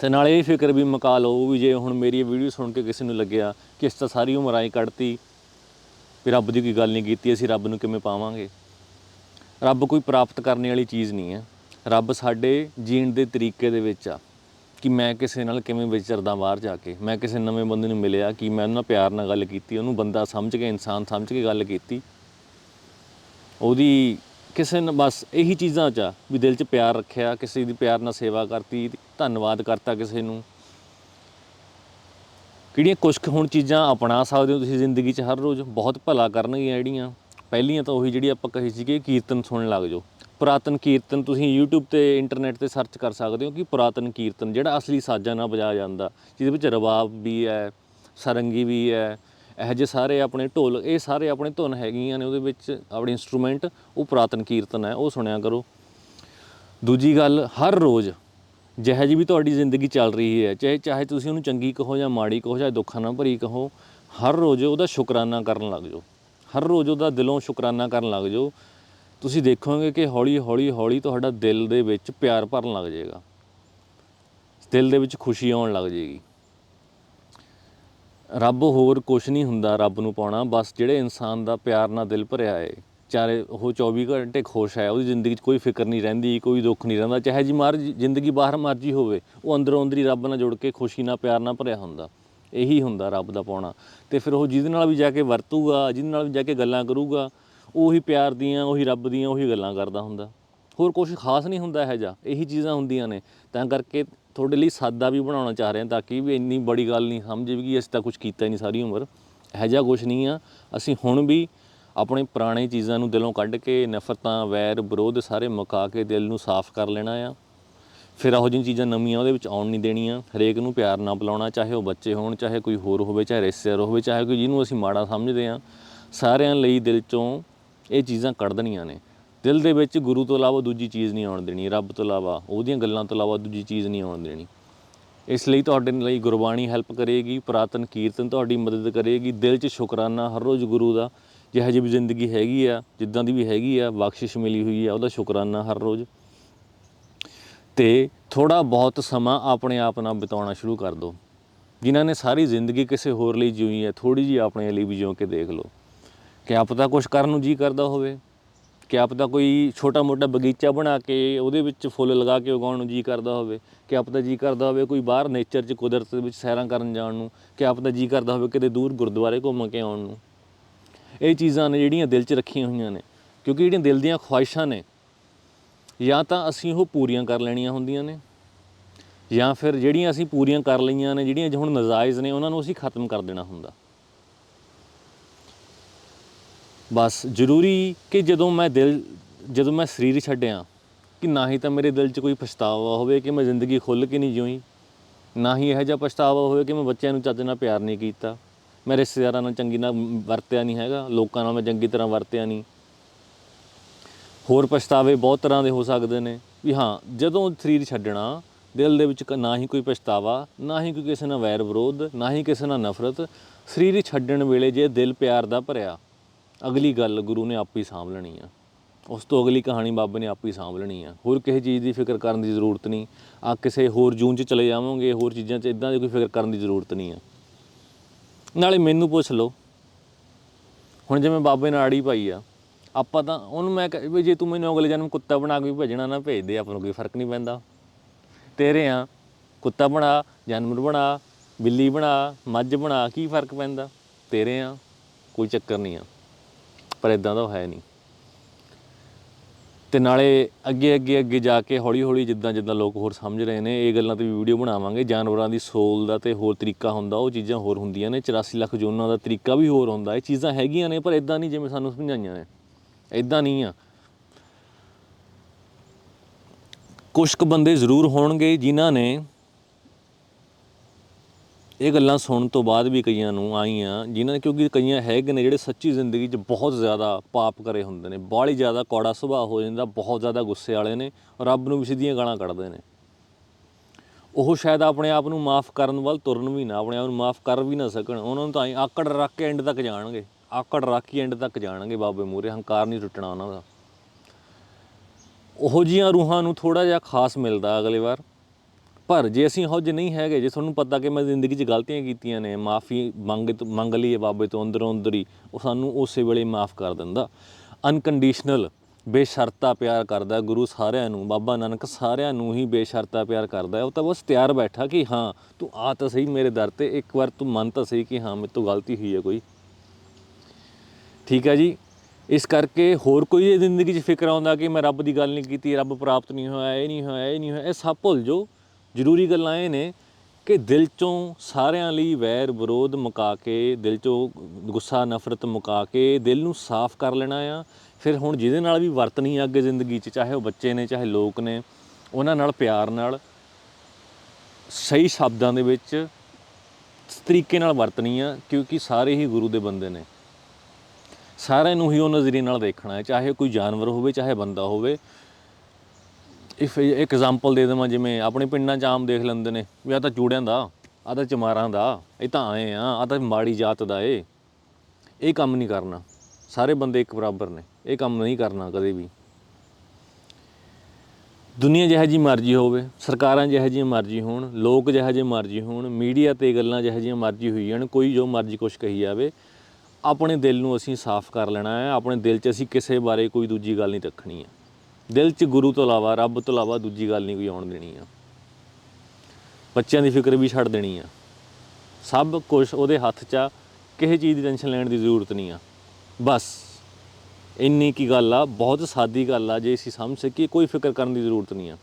ਤੇ ਨਾਲ ਇਹ ਫਿਕਰ ਵੀ ਮੁਕਾ ਲਓ ਵੀ ਜੇ ਹੁਣ ਮੇਰੀ ਵੀਡੀਓ ਸੁਣ ਕੇ ਕਿਸੇ ਨੂੰ ਲੱਗਿਆ ਕਿ ਇਸ ਤਾਂ ਸਾਰੀ ਉਮਰ ਆਈ ਕੱਢਤੀ ਵੀ ਰੱਬ ਦੀ ਕੋਈ ਗੱਲ ਨਹੀਂ ਕੀਤੀ, ਅਸੀਂ ਰੱਬ ਨੂੰ ਕਿਵੇਂ ਪਾਵਾਂਗੇ? ਰੱਬ ਕੋਈ ਪ੍ਰਾਪਤ ਕਰਨ ਵਾਲੀ ਚੀਜ਼ ਨਹੀਂ ਹੈ। ਰੱਬ ਸਾਡੇ ਜੀਣ ਦੇ ਤਰੀਕੇ ਦੇ ਵਿੱਚ ਆ, ਕਿ ਮੈਂ ਕਿਸੇ ਨਾਲ ਕਿਵੇਂ ਵਿਚਰਦਾ ਬਾਹਰ ਜਾ ਕੇ, ਮੈਂ ਕਿਸੇ ਨਵੇਂ ਬੰਦੇ ਨੂੰ ਮਿਲਿਆ ਕਿ ਮੈਂ ਉਹਨਾਂ ਨਾਲ ਪਿਆਰ ਨਾਲ ਗੱਲ ਕੀਤੀ, ਉਹਨੂੰ ਬੰਦਾ ਸਮਝ ਕੇ, ਇਨਸਾਨ ਸਮਝ ਕੇ ਗੱਲ ਕੀਤੀ। ਉਹਦੀ ਕਿਸੇ ਨੇ, ਬਸ ਇਹੀ ਚੀਜ਼ਾਂ 'ਚ ਆ, ਵੀ ਦਿਲ 'ਚ ਪਿਆਰ ਰੱਖਿਆ, ਕਿਸੇ ਦੀ ਪਿਆਰ ਨਾਲ ਸੇਵਾ ਕਰਤੀ, ਧੰਨਵਾਦ ਕਰਤਾ ਕਿਸੇ ਨੂੰ। ਕਿਹੜੀਆਂ ਕੁਝ ਕੁ ਹੁਣ ਚੀਜ਼ਾਂ ਅਪਣਾ ਸਕਦੇ ਹੋ ਤੁਸੀਂ ਜ਼ਿੰਦਗੀ 'ਚ ਹਰ ਰੋਜ਼? ਬਹੁਤ ਭਲਾ ਕਰਨਗੀਆਂ ਜਿਹੜੀਆਂ। ਪਹਿਲੀਆਂ ਤਾਂ ਉਹੀ ਜਿਹੜੀ ਆਪਾਂ ਕਹੀ ਸੀ ਕਿ ਕੀਰਤਨ ਸੁਣਨ ਲੱਗ ਜਾਓ। ਪੁਰਾਤਨ ਕੀਰਤਨ ਤੁਸੀਂ YouTube ਤੇ ਇੰਟਰਨੈਟ ਤੇ ਸਰਚ ਕਰ ਸਕਦੇ ਹੋ ਕਿ ਪੁਰਾਤਨ ਕੀਰਤਨ ਜਿਹੜਾ ਅਸਲੀ ਸਾਜ਼ਾਂ ਨਾਲ ਵਜਾਇਆ ਜਾਂਦਾ, ਜਿਹਦੇ ਵਿੱਚ ਰਬਾਬ ਵੀ ਹੈ, ਸਰੰਗੀ ਵੀ ਹੈ, ਇਹੋ ਜਿਹੇ ਸਾਰੇ ਆਪਣੇ ਢੋਲ, ਇਹ ਸਾਰੇ ਆਪਣੇ ਧੁਨ ਹੈਗੀਆਂ ਨੇ, ਉਹਦੇ ਵਿੱਚ ਆਪਣੇ ਇਨਸਟਰੂਮੈਂਟ ਉਹ ਪੁਰਾਤਨ ਕੀਰਤਨ ਹੈ, ਉਹ ਸੁਣਿਆ ਕਰੋ। ਦੂਜੀ ਗੱਲ, ਹਰ ਰੋਜ਼ ਜਿਹੋ ਜਿਹੀ ਵੀ ਤੁਹਾਡੀ ਜ਼ਿੰਦਗੀ ਚੱਲ ਰਹੀ ਹੈ, ਚਾਹੇ ਚਾਹੇ ਤੁਸੀਂ ਉਹਨੂੰ ਚੰਗੀ ਕਹੋ ਜਾਂ ਮਾੜੀ ਕਹੋ ਜਾਂ ਦੁੱਖਾਂ ਨਾਲ ਭਰੀ ਕਹੋ, ਹਰ ਰੋਜ਼ ਉਹਦਾ ਸ਼ੁਕਰਾਨਾ ਕਰਨ ਲੱਗ ਜਾਓ। ਹਰ ਰੋਜ਼ ਉਹਦਾ ਦਿਲੋਂ ਸ਼ੁਕਰਾਨਾ ਕਰਨ ਲੱਗ ਜਾਓ ਤੁਸੀਂ ਦੇਖੋਗੇ ਕਿ ਹੌਲੀ ਹੌਲੀ ਹੌਲੀ ਤੁਹਾਡਾ ਦਿਲ ਦੇ ਵਿੱਚ ਪਿਆਰ ਭਰਨ ਲੱਗ ਜਾਏਗਾ। ਦਿਲ ਦੇ ਵਿੱਚ ਖੁਸ਼ੀ ਆਉਣ ਲੱਗ ਜਾਏਗੀ। ਰੱਬ ਹੋਰ ਕੁਝ ਨਹੀਂ ਹੁੰਦਾ ਰੱਬ ਨੂੰ ਪਾਉਣਾ, ਬਸ ਜਿਹੜੇ ਇਨਸਾਨ ਦਾ ਪਿਆਰ ਨਾਲ ਦਿਲ ਭਰਿਆ ਹੈ ਚਾਰੇ ਉਹ 24 ਘੰਟੇ ਖੁਸ਼ ਹੈ, ਉਹਦੀ ਜ਼ਿੰਦਗੀ 'ਚ ਕੋਈ ਫਿਕਰ ਨਹੀਂ ਰਹਿੰਦੀ, ਕੋਈ ਦੁੱਖ ਨਹੀਂ ਰਹਿੰਦਾ, ਚਾਹੇ ਜੀ ਮਾਰ ਜ਼ਿੰਦਗੀ ਬਾਹਰ ਮਰਜ਼ੀ ਹੋਵੇ, ਉਹ ਅੰਦਰੋਂ ਅੰਦਰੀ ਰੱਬ ਨਾਲ ਜੁੜ ਕੇ ਖੁਸ਼ੀ ਨਾਲ ਪਿਆਰ ਨਾਲ ਭਰਿਆ ਹੁੰਦਾ। ਇਹੀ ਹੁੰਦਾ ਰੱਬ ਦਾ ਪਾਉਣਾ। ਤੇ ਫਿਰ ਉਹ ਜਿਹਦੇ ਨਾਲ ਵੀ ਜਾ ਕੇ ਵਰਤੂਗਾ, ਜਿਹਦੇ ਨਾਲ ਵੀ ਜਾ ਕੇ ਗੱਲਾਂ ਕਰੂਗਾ ਉਹੀ ਪਿਆਰ ਦੀਆਂ, ਉਹੀ ਰੱਬ ਦੀਆਂ, ਉਹੀ ਗੱਲਾਂ ਕਰਦਾ ਹੁੰਦਾ। ਹੋਰ ਕੁਝ ਖਾਸ ਨਹੀਂ ਹੁੰਦਾ ਇਹੋ ਜਿਹਾ। ਇਹੀ ਚੀਜ਼ਾਂ ਹੁੰਦੀਆਂ ਨੇ। ਤਾਂ ਕਰਕੇ ਤੁਹਾਡੇ ਲਈ ਸਾਦਾ ਵੀ ਬਣਾਉਣਾ ਚਾਹ ਰਹੇ ਹਾਂ ਤਾਂ ਕਿ ਵੀ ਇੰਨੀ ਬੜੀ ਗੱਲ ਨਹੀਂ ਸਮਝ ਵੀ ਅਸੀਂ ਤਾਂ ਕੁਝ ਕੀਤਾ ਹੀ ਨਹੀਂ ਸਾਰੀ ਉਮਰ। ਇਹੋ ਜਿਹਾ ਕੁਝ ਨਹੀਂ ਆ। ਅਸੀਂ ਹੁਣ ਵੀ ਆਪਣੇ ਪੁਰਾਣੇ ਚੀਜ਼ਾਂ ਨੂੰ ਦਿਲੋਂ ਕੱਢ ਕੇ ਨਫ਼ਰਤਾਂ, ਵੈਰ, ਵਿਰੋਧ ਸਾਰੇ ਮੁਕਾ ਕੇ ਦਿਲ ਨੂੰ ਸਾਫ਼ ਕਰ ਲੈਣਾ ਆ। ਫਿਰ ਇਹੋ ਜਿਹੀਆਂ ਚੀਜ਼ਾਂ ਨਵੀਆਂ ਉਹਦੇ ਵਿੱਚ ਆਉਣ ਨਹੀਂ ਦੇਣੀਆਂ। ਹਰੇਕ ਨੂੰ ਪਿਆਰ ਨਾਲ ਬੁਲਾਉਣਾ, ਚਾਹੇ ਉਹ ਬੱਚੇ ਹੋਣ, ਚਾਹੇ ਕੋਈ ਹੋਰ ਹੋਵੇ, ਚਾਹੇ ਰਿਸ਼ਤੇਦਾਰ ਹੋਵੇ, ਚਾਹੇ ਕੋਈ ਜਿਹਨੂੰ ਅਸੀਂ ਮਾੜਾ ਸਮਝਦੇ ਆ ਸਾਰਿਆਂ ਲਈ ਦਿਲ ਚੋਂ ਇਹ ਚੀਜ਼ਾਂ ਕੱਢ ਦੇਣੀਆਂ ਨੇ। ਦਿਲ ਦੇ ਵਿੱਚ ਗੁਰੂ ਤੋਂ ਇਲਾਵਾ ਦੂਜੀ ਚੀਜ਼ ਨਹੀਂ ਆਉਣ ਦੇਣੀ, ਰੱਬ ਤੋਂ ਇਲਾਵਾ, ਉਹਦੀਆਂ ਗੱਲਾਂ ਤੋਂ ਇਲਾਵਾ ਦੂਜੀ ਚੀਜ਼ ਨਹੀਂ ਆਉਣ ਦੇਣੀ। ਇਸ ਲਈ ਤੁਹਾਡੇ ਲਈ ਗੁਰਬਾਣੀ ਹੈਲਪ ਕਰੇਗੀ, ਪੁਰਾਤਨ ਕੀਰਤਨ ਤੁਹਾਡੀ ਮਦਦ ਕਰੇਗੀ, ਦਿਲ 'ਚ ਸ਼ੁਕਰਾਨਾ ਹਰ ਰੋਜ਼ ਗੁਰੂ ਦਾ, ਜਿਹੋ ਜਿਹੀ ਵੀ ਜ਼ਿੰਦਗੀ ਹੈਗੀ ਆ, ਜਿੱਦਾਂ ਦੀ ਵੀ ਹੈਗੀ ਆ, ਬਖਸ਼ਿਸ਼ ਮਿਲੀ ਹੋਈ ਆ, ਉਹਦਾ ਸ਼ੁਕਰਾਨਾ ਹਰ ਰੋਜ਼। ਤੇ ਥੋੜਾ ਬਹੁਤ ਸਮਾਂ ਆਪਣੇ ਆਪ ਨਾਲ ਬਿਤਾਉਣਾ ਸ਼ੁਰੂ ਕਰ ਦਿਓ। ਜਿਨ੍ਹਾਂ ਨੇ ਸਾਰੀ ਜ਼ਿੰਦਗੀ ਕਿਸੇ ਹੋਰ ਲਈ ਜਿਉਈ ਹੈ ਥੋੜੀ ਜੀ ਆਪਣੇ ਲਈ ਵੀ ਜਿਉ ਕੇ ਦੇਖ ਲਓ। ਕਿਆ ਪਤਾ ਕੁਛ ਕਰਨ ਨੂੰ ਜੀ ਕਰਦਾ ਹੋਵੇ ਕਿਆ ਪਤਾ ਕੋਈ ਛੋਟਾ ਮੋਟਾ ਬਗੀਚਾ ਬਣਾ ਕੇ ਉਹਦੇ ਵਿੱਚ ਫੁੱਲ ਲਗਾ ਕੇ ਉਗਾਉਣ ਨੂੰ ਜੀ ਕਰਦਾ ਹੋਵੇ ਕਿਆ ਪਤਾ ਜੀ ਕਰਦਾ ਹੋਵੇ ਕੋਈ ਬਾਹਰ ਨੇਚਰ 'ਚ ਕੁਦਰਤ ਦੇ ਵਿੱਚ ਸੈਰਾਂ ਕਰਨ ਜਾਣ ਨੂੰ ਕਿਆ ਪਤਾ ਜੀ ਕਰਦਾ ਹੋਵੇ ਕਿਤੇ ਦੂਰ ਗੁਰਦੁਆਰੇ ਘੁੰਮ ਕੇ ਆਉਣ ਨੂੰ। ਇਹ ਚੀਜ਼ਾਂ ਨੇ ਜਿਹੜੀਆਂ ਦਿਲ 'ਚ ਰੱਖੀਆਂ ਹੋਈਆਂ ਨੇ, ਕਿਉਂਕਿ ਜਿਹੜੀਆਂ ਦਿਲ ਦੀਆਂ ਖੁਆਇਸ਼ਾਂ ਨੇ, ਜਾਂ ਤਾਂ ਅਸੀਂ ਉਹ ਪੂਰੀਆਂ ਕਰ ਲੈਣੀਆਂ ਹੁੰਦੀਆਂ ਨੇ, ਜਾਂ ਫਿਰ ਜਿਹੜੀਆਂ ਅਸੀਂ ਪੂਰੀਆਂ ਕਰ ਲਈਆਂ ਨੇ, ਜਿਹੜੀਆਂ ਹੁਣ ਨਜਾਇਜ਼ ਨੇ, ਉਹਨਾਂ ਨੂੰ ਅਸੀਂ ਖਤਮ ਕਰ ਦੇਣਾ ਹੁੰਦਾ। ਬਸ ਜ਼ਰੂਰੀ ਕਿ ਜਦੋਂ ਮੈਂ ਦਿਲ, ਜਦੋਂ ਮੈਂ ਸਰੀਰ ਛੱਡਿਆ ਕਿ ਨਾ ਹੀ ਤਾਂ ਮੇਰੇ ਦਿਲ 'ਚ ਕੋਈ ਪਛਤਾਵਾ ਹੋਵੇ ਕਿ ਮੈਂ ਜ਼ਿੰਦਗੀ ਖੁੱਲ੍ਹ ਕੇ ਨਹੀਂ ਜਿਉਈ ਨਾ ਹੀ ਇਹੋ ਜਿਹਾ ਪਛਤਾਵਾ ਹੋਵੇ ਕਿ ਮੈਂ ਬੱਚਿਆਂ ਨੂੰ ਚੱਜ ਨਾਲ ਪਿਆਰ ਨਹੀਂ ਕੀਤਾ, ਮੈਂ ਰਿਸ਼ਤੇਦਾਰਾਂ ਨਾਲ ਚੰਗੀ ਨਾਲ ਵਰਤਿਆ ਨਹੀਂ ਹੈਗਾ, ਲੋਕਾਂ ਨਾਲ ਮੈਂ ਚੰਗੀ ਤਰ੍ਹਾਂ ਵਰਤਿਆ ਨਹੀਂ। ਹੋਰ ਪਛਤਾਵੇ ਬਹੁਤ ਤਰ੍ਹਾਂ ਦੇ ਹੋ ਸਕਦੇ ਨੇ ਵੀ ਹਾਂ, ਜਦੋਂ ਸਰੀਰ ਛੱਡਣਾ, ਦਿਲ ਦੇ ਵਿੱਚ ਨਾ ਹੀ ਕੋਈ ਪਛਤਾਵਾ, ਨਾ ਹੀ ਕੋਈ ਕਿਸੇ ਨਾਲ ਵੈਰ ਵਿਰੋਧ, ਨਾ ਹੀ ਕਿਸੇ ਨਾਲ ਨਫ਼ਰਤ, ਸਰੀਰ ਛੱਡਣ ਵੇਲੇ ਜੇ ਦਿਲ ਪਿਆਰ ਦਾ ਭਰਿਆ ਅਗਲੀ ਗੱਲ ਗੁਰੂ ਨੇ ਆਪ ਹੀ ਸਾਂਭ ਲੈਣੀ ਆ। ਉਸ ਤੋਂ ਅਗਲੀ ਕਹਾਣੀ ਬਾਬੇ ਨੇ ਆਪ ਹੀ ਸਾਂਭ ਲੈਣੀ ਆ। ਹੋਰ ਕਿਸੇ ਚੀਜ਼ ਦੀ ਫਿਕਰ ਕਰਨ ਦੀ ਜ਼ਰੂਰਤ ਨਹੀਂ। ਆ ਕਿਸੇ ਹੋਰ ਜੂਨ 'ਚ ਚਲੇ ਜਾਵਾਂਗੇ, ਹੋਰ ਚੀਜ਼ਾਂ 'ਚ ਇਦਾਂ ਦੀ ਕੋਈ ਫਿਕਰ ਕਰਨ ਦੀ ਜ਼ਰੂਰਤ ਨਹੀਂ ਆ। ਨਾਲੇ ਮੈਨੂੰ ਪੁੱਛ ਲਓ, ਹੁਣ ਜਿਵੇਂ ਬਾਬੇ ਨੇ ਆੜੀ ਪਾਈ ਆ, ਆਪਾਂ ਤਾਂ ਉਹਨੂੰ ਮੈਂ ਕਹਿ- ਵੀ ਜੇ ਤੂੰ ਮੈਨੂੰ ਅਗਲੇ ਜਨਮ ਕੁੱਤਾ ਬਣਾ ਕੇ ਵੀ ਭੇਜਣਾ ਨਾ ਭੇਜ ਦੇ, ਆਪਾਂ ਨੂੰ ਕੋਈ ਫ਼ਰਕ ਨਹੀਂ ਪੈਂਦਾ। ਤੇਰੇ ਆ, ਕੁੱਤਾ ਬਣਾ, ਜਾਨਵਰ ਬਣਾ, ਬਿੱਲੀ ਬਣਾ, ਮੱਝ ਬਣਾ, ਕੀ ਫ਼ਰਕ ਪੈਂਦਾ? ਤੇਰੇ ਆ, ਕੋਈ ਚੱਕਰ ਨਹੀਂ ਆ। ਪਰ ਇਦਾਂ ਦਾ ਉਹ ਹੈ ਨਹੀਂ। ਤੇ ਨਾਲੇ ਅੱਗੇ ਅੱਗੇ ਅੱਗੇ ਜਾ ਕੇ ਹੌਲੀ ਹੌਲੀ ਜਿੱਦਾਂ ਜਿੱਦਾਂ ਲੋਕ ਹੋਰ ਸਮਝ ਰਹੇ ਨੇ, ਇਹ ਗੱਲਾਂ ਤੇ ਵੀ ਵੀਡੀਓ ਬਣਾਵਾਂਗੇ। ਜਾਨਵਰਾਂ ਦੀ ਸੋਲ ਦਾ ਤੇ ਹੋਰ ਤਰੀਕਾ ਹੁੰਦਾ, ਉਹ ਚੀਜ਼ਾਂ ਹੋਰ ਹੁੰਦੀਆਂ ਨੇ। 84 ਲੱਖ ਜੋਨਾਂ ਦਾ ਤਰੀਕਾ ਵੀ ਹੋਰ ਹੁੰਦਾ, ਇਹ ਚੀਜ਼ਾਂ ਹੈਗੀਆਂ ਨੇ, ਪਰ ਇਦਾਂ ਨਹੀਂ ਜਿਵੇਂ ਸਾਨੂੰ ਸਮਝਾਈਆਂ ਨੇ। ਇਦਾਂ ਨਹੀਂ ਆ। ਕੁਝ ਕੁ ਬੰਦੇ ਜ਼ਰੂਰ ਹੋਣਗੇ ਜਿਨ੍ਹਾਂ ਨੇ ਇਹ ਗੱਲਾਂ ਸੁਣਨ ਤੋਂ ਬਾਅਦ ਵੀ ਕਈਆਂ ਨੂੰ ਆਈਆਂ, ਜਿਨ੍ਹਾਂ ਕਿਉਂਕਿ ਕਈਆਂ ਹੈਗੇ ਨੇ ਜਿਹੜੇ ਸੱਚੀ ਜ਼ਿੰਦਗੀ 'ਚ ਬਹੁਤ ਜ਼ਿਆਦਾ ਪਾਪ ਕਰੇ ਹੁੰਦੇ ਨੇ। ਬਾਹਲੀ ਜ਼ਿਆਦਾ ਕੌੜਾ ਸੁਭਾਅ ਹੋ ਜਾਂਦਾ, ਬਹੁਤ ਜ਼ਿਆਦਾ ਗੁੱਸੇ ਵਾਲੇ ਨੇ, ਰੱਬ ਨੂੰ ਵੀ ਸਿੱਧੀਆਂ ਗਾਲਾਂ ਕੱਢਦੇ ਨੇ। ਉਹ ਸ਼ਾਇਦ ਆਪਣੇ ਆਪ ਨੂੰ ਮਾਫ ਕਰਨ ਵੱਲ ਤੁਰਨ ਵੀ ਨਾ, ਆਪਣੇ ਆਪ ਨੂੰ ਮਾਫ ਕਰ ਵੀ ਨਾ ਸਕਣ। ਉਹਨਾਂ ਨੂੰ ਤਾਂ ਐਂ ਆਕੜ ਰੱਖ ਕੇ ਐਂਡ ਤੱਕ ਜਾਣਗੇ। ਆਕੜ ਰੱਖ ਕੇ ਐਂਡ ਤੱਕ ਜਾਣਗੇ ਬਾਬੇ ਮੂਰੇ ਹੰਕਾਰ ਨਹੀਂ ਟੁੱਟਣਾ ਉਹਨਾਂ ਦਾ। ਉਹੋ ਜੀਆਂ ਰੂਹਾਂ ਨੂੰ ਥੋੜਾ ਜਿਹਾ ਖਾਸ ਮਿਲਦਾ ਅਗਲੇ ਵਾਰ। ਪਰ ਜੇ ਅਸੀਂ ਇਹੋ ਜਿਹੇ ਨਹੀਂ ਹੈਗੇ, ਜੇ ਤੁਹਾਨੂੰ ਪਤਾ ਕਿ ਮੈਂ ਜ਼ਿੰਦਗੀ 'ਚ ਗਲਤੀਆਂ ਕੀਤੀਆਂ ਨੇ, ਮਾਫੀ ਮੰਗ ਤੋਂ, ਮੰਗ ਲਈਏ ਬਾਬੇ ਤੋਂ, ਅੰਦਰੋਂ ਅੰਦਰ ਹੀ ਉਹ ਸਾਨੂੰ ਉਸੇ ਵੇਲੇ ਮਾਫ ਕਰ ਦਿੰਦਾ। ਅਨਕੰਡੀਸ਼ਨਲ ਬੇਸ਼ਰਤਾ ਪਿਆਰ ਕਰਦਾ ਗੁਰੂ ਸਾਰਿਆਂ ਨੂੰ, ਬਾਬਾ ਨਾਨਕ ਸਾਰਿਆਂ ਨੂੰ ਹੀ ਬੇਸ਼ਰਤਾ ਪਿਆਰ ਕਰਦਾ ਉਹ ਤਾਂ ਬਸ ਤਿਆਰ ਬੈਠਾ ਕਿ ਹਾਂ, ਤੂੰ ਆ ਤਾਂ ਸਹੀ ਮੇਰੇ ਦਰ ਤੇ, ਇੱਕ ਵਾਰ ਤੂੰ ਮੰਨ ਤਾਂ ਸਹੀ ਕਿ ਹਾਂ, ਮੇਰੇ ਤੋਂ ਗਲਤੀ ਹੋਈ ਹੈ ਕੋਈ। ਠੀਕ ਹੈ ਜੀ? ਇਸ ਕਰਕੇ ਹੋਰ ਕੋਈ ਜ਼ਿੰਦਗੀ 'ਚ ਫਿਕਰ ਆਉਂਦਾ ਕਿ ਮੈਂ ਰੱਬ ਦੀ ਗੱਲ ਨਹੀਂ ਕੀਤੀ, ਰੱਬ ਪ੍ਰਾਪਤ ਨਹੀਂ ਹੋਇਆ, ਇਹ ਨਹੀਂ ਹੋਇਆ, ਇਹ ਨਹੀਂ ਹੋਇਆ, ਇਹ ਸਭ ਭੁੱਲ ਜਾਓ। ਜ਼ਰੂਰੀ ਗੱਲਾਂ ਇਹ ਨੇ ਕਿ ਦਿਲ ਚੋਂ ਸਾਰਿਆਂ ਲਈ ਵੈਰ ਵਿਰੋਧ ਮੁਕਾ ਕੇ, ਦਿਲ ਚੋਂ ਗੁੱਸਾ, ਨਫ਼ਰਤ ਮੁਕਾ ਕੇ ਦਿਲ ਨੂੰ ਸਾਫ਼ ਕਰ ਲੈਣਾ ਆ। ਫਿਰ ਹੁਣ ਜਿਹਦੇ ਨਾਲ ਵੀ ਵਰਤਣੀ ਆ ਅੱਗੇ ਜ਼ਿੰਦਗੀ 'ਚ, ਚਾਹੇ ਉਹ ਬੱਚੇ ਨੇ, ਚਾਹੇ ਲੋਕ ਨੇ, ਉਹਨਾਂ ਨਾਲ ਪਿਆਰ ਨਾਲ ਸਹੀ ਸ਼ਬਦਾਂ ਦੇ ਵਿੱਚ ਤਰੀਕੇ ਨਾਲ ਵਰਤਣੀ ਆ, ਕਿਉਂਕਿ ਸਾਰੇ ਹੀ ਗੁਰੂ ਦੇ ਬੰਦੇ ਨੇ। ਸਾਰਿਆਂ ਨੂੰ ਹੀ ਉਹ ਨਜ਼ਰੀਏ ਨਾਲ ਦੇਖਣਾ ਹੈ, ਚਾਹੇ ਕੋਈ ਜਾਨਵਰ ਹੋਵੇ, ਚਾਹੇ ਬੰਦਾ ਹੋਵੇ। ਇਫ ਇੱਕ ਐਗਜ਼ਾਮਪਲ ਦੇ ਦੇਵਾਂ, ਜਿਵੇਂ ਆਪਣੇ ਪਿੰਡਾਂ 'ਚ ਆਮ ਦੇਖ ਲੈਂਦੇ ਨੇ, ਵੀ ਆ ਤਾਂ ਚੂੜਿਆਂ ਦਾ ਆ ਤਾਂ ਚਮਾਰਾਂ ਦਾ, ਇਹ ਤਾਂ ਆਏ ਆ ਆ ਤਾਂ ਮਾੜੀ ਜਾਤ ਦਾ ਏ। ਇਹ ਕੰਮ ਨਹੀਂ ਕਰਨਾ। ਸਾਰੇ ਬੰਦੇ ਇੱਕ ਬਰਾਬਰ ਨੇ, ਇਹ ਕੰਮ ਨਹੀਂ ਕਰਨਾ ਕਦੇ ਵੀ। ਦੁਨੀਆ ਜਿਹੋ ਜੀ ਮਰਜ਼ੀ ਹੋਵੇ, ਸਰਕਾਰਾਂ ਜਿਹੋ ਜਿਹੀਆਂ ਮਰਜ਼ੀ ਹੋਣ, ਲੋਕ ਜਿਹੋ ਜਿਹੇ ਮਰਜ਼ੀ ਹੋਣ, ਮੀਡੀਆ ਤੇ ਗੱਲਾਂ ਜਿਹੋ ਜਿਹੀਆਂ ਮਰਜ਼ੀ ਹੋਈ ਜਾਣ, ਕੋਈ ਜੋ ਮਰਜ਼ੀ ਕੁਛ ਕਹੀ ਜਾਵੇ, ਆਪਣੇ ਦਿਲ ਨੂੰ ਅਸੀਂ ਸਾਫ਼ ਕਰ ਲੈਣਾ ਹੈ, ਆਪਣੇ ਦਿਲ 'ਚ ਅਸੀਂ ਕਿਸੇ ਬਾਰੇ ਕੋਈ ਦੂਜੀ ਗੱਲ ਨਹੀਂ ਰੱਖਣੀ ਹੈ। ਦਿਲ 'ਚ ਗੁਰੂ ਤੋਂ ਇਲਾਵਾ, ਰੱਬ ਤੋਂ ਇਲਾਵਾ ਦੂਜੀ ਗੱਲ ਨਹੀਂ ਕੋਈ ਆਉਣ ਦੇਣੀ ਆ। ਬੱਚਿਆਂ ਦੀ ਫਿਕਰ ਵੀ ਛੱਡ ਦੇਣੀ ਆ। ਸਭ ਕੁਝ ਉਹਦੇ ਹੱਥ 'ਚ ਆ, ਕਿਸੇ ਚੀਜ਼ ਦੀ ਟੈਨਸ਼ਨ ਲੈਣ ਦੀ ਜ਼ਰੂਰਤ ਨਹੀਂ ਆ। ਬਸ, ਇੰਨੀ ਕੀ ਗੱਲ ਆ, ਬਹੁਤ ਸਾਦੀ ਗੱਲ ਆ, ਜੇ ਅਸੀਂ ਸਮਝ ਸਕੀਏ, ਕੋਈ ਫਿਕਰ ਕਰਨ ਦੀ ਜ਼ਰੂਰਤ ਨਹੀਂ ਆ।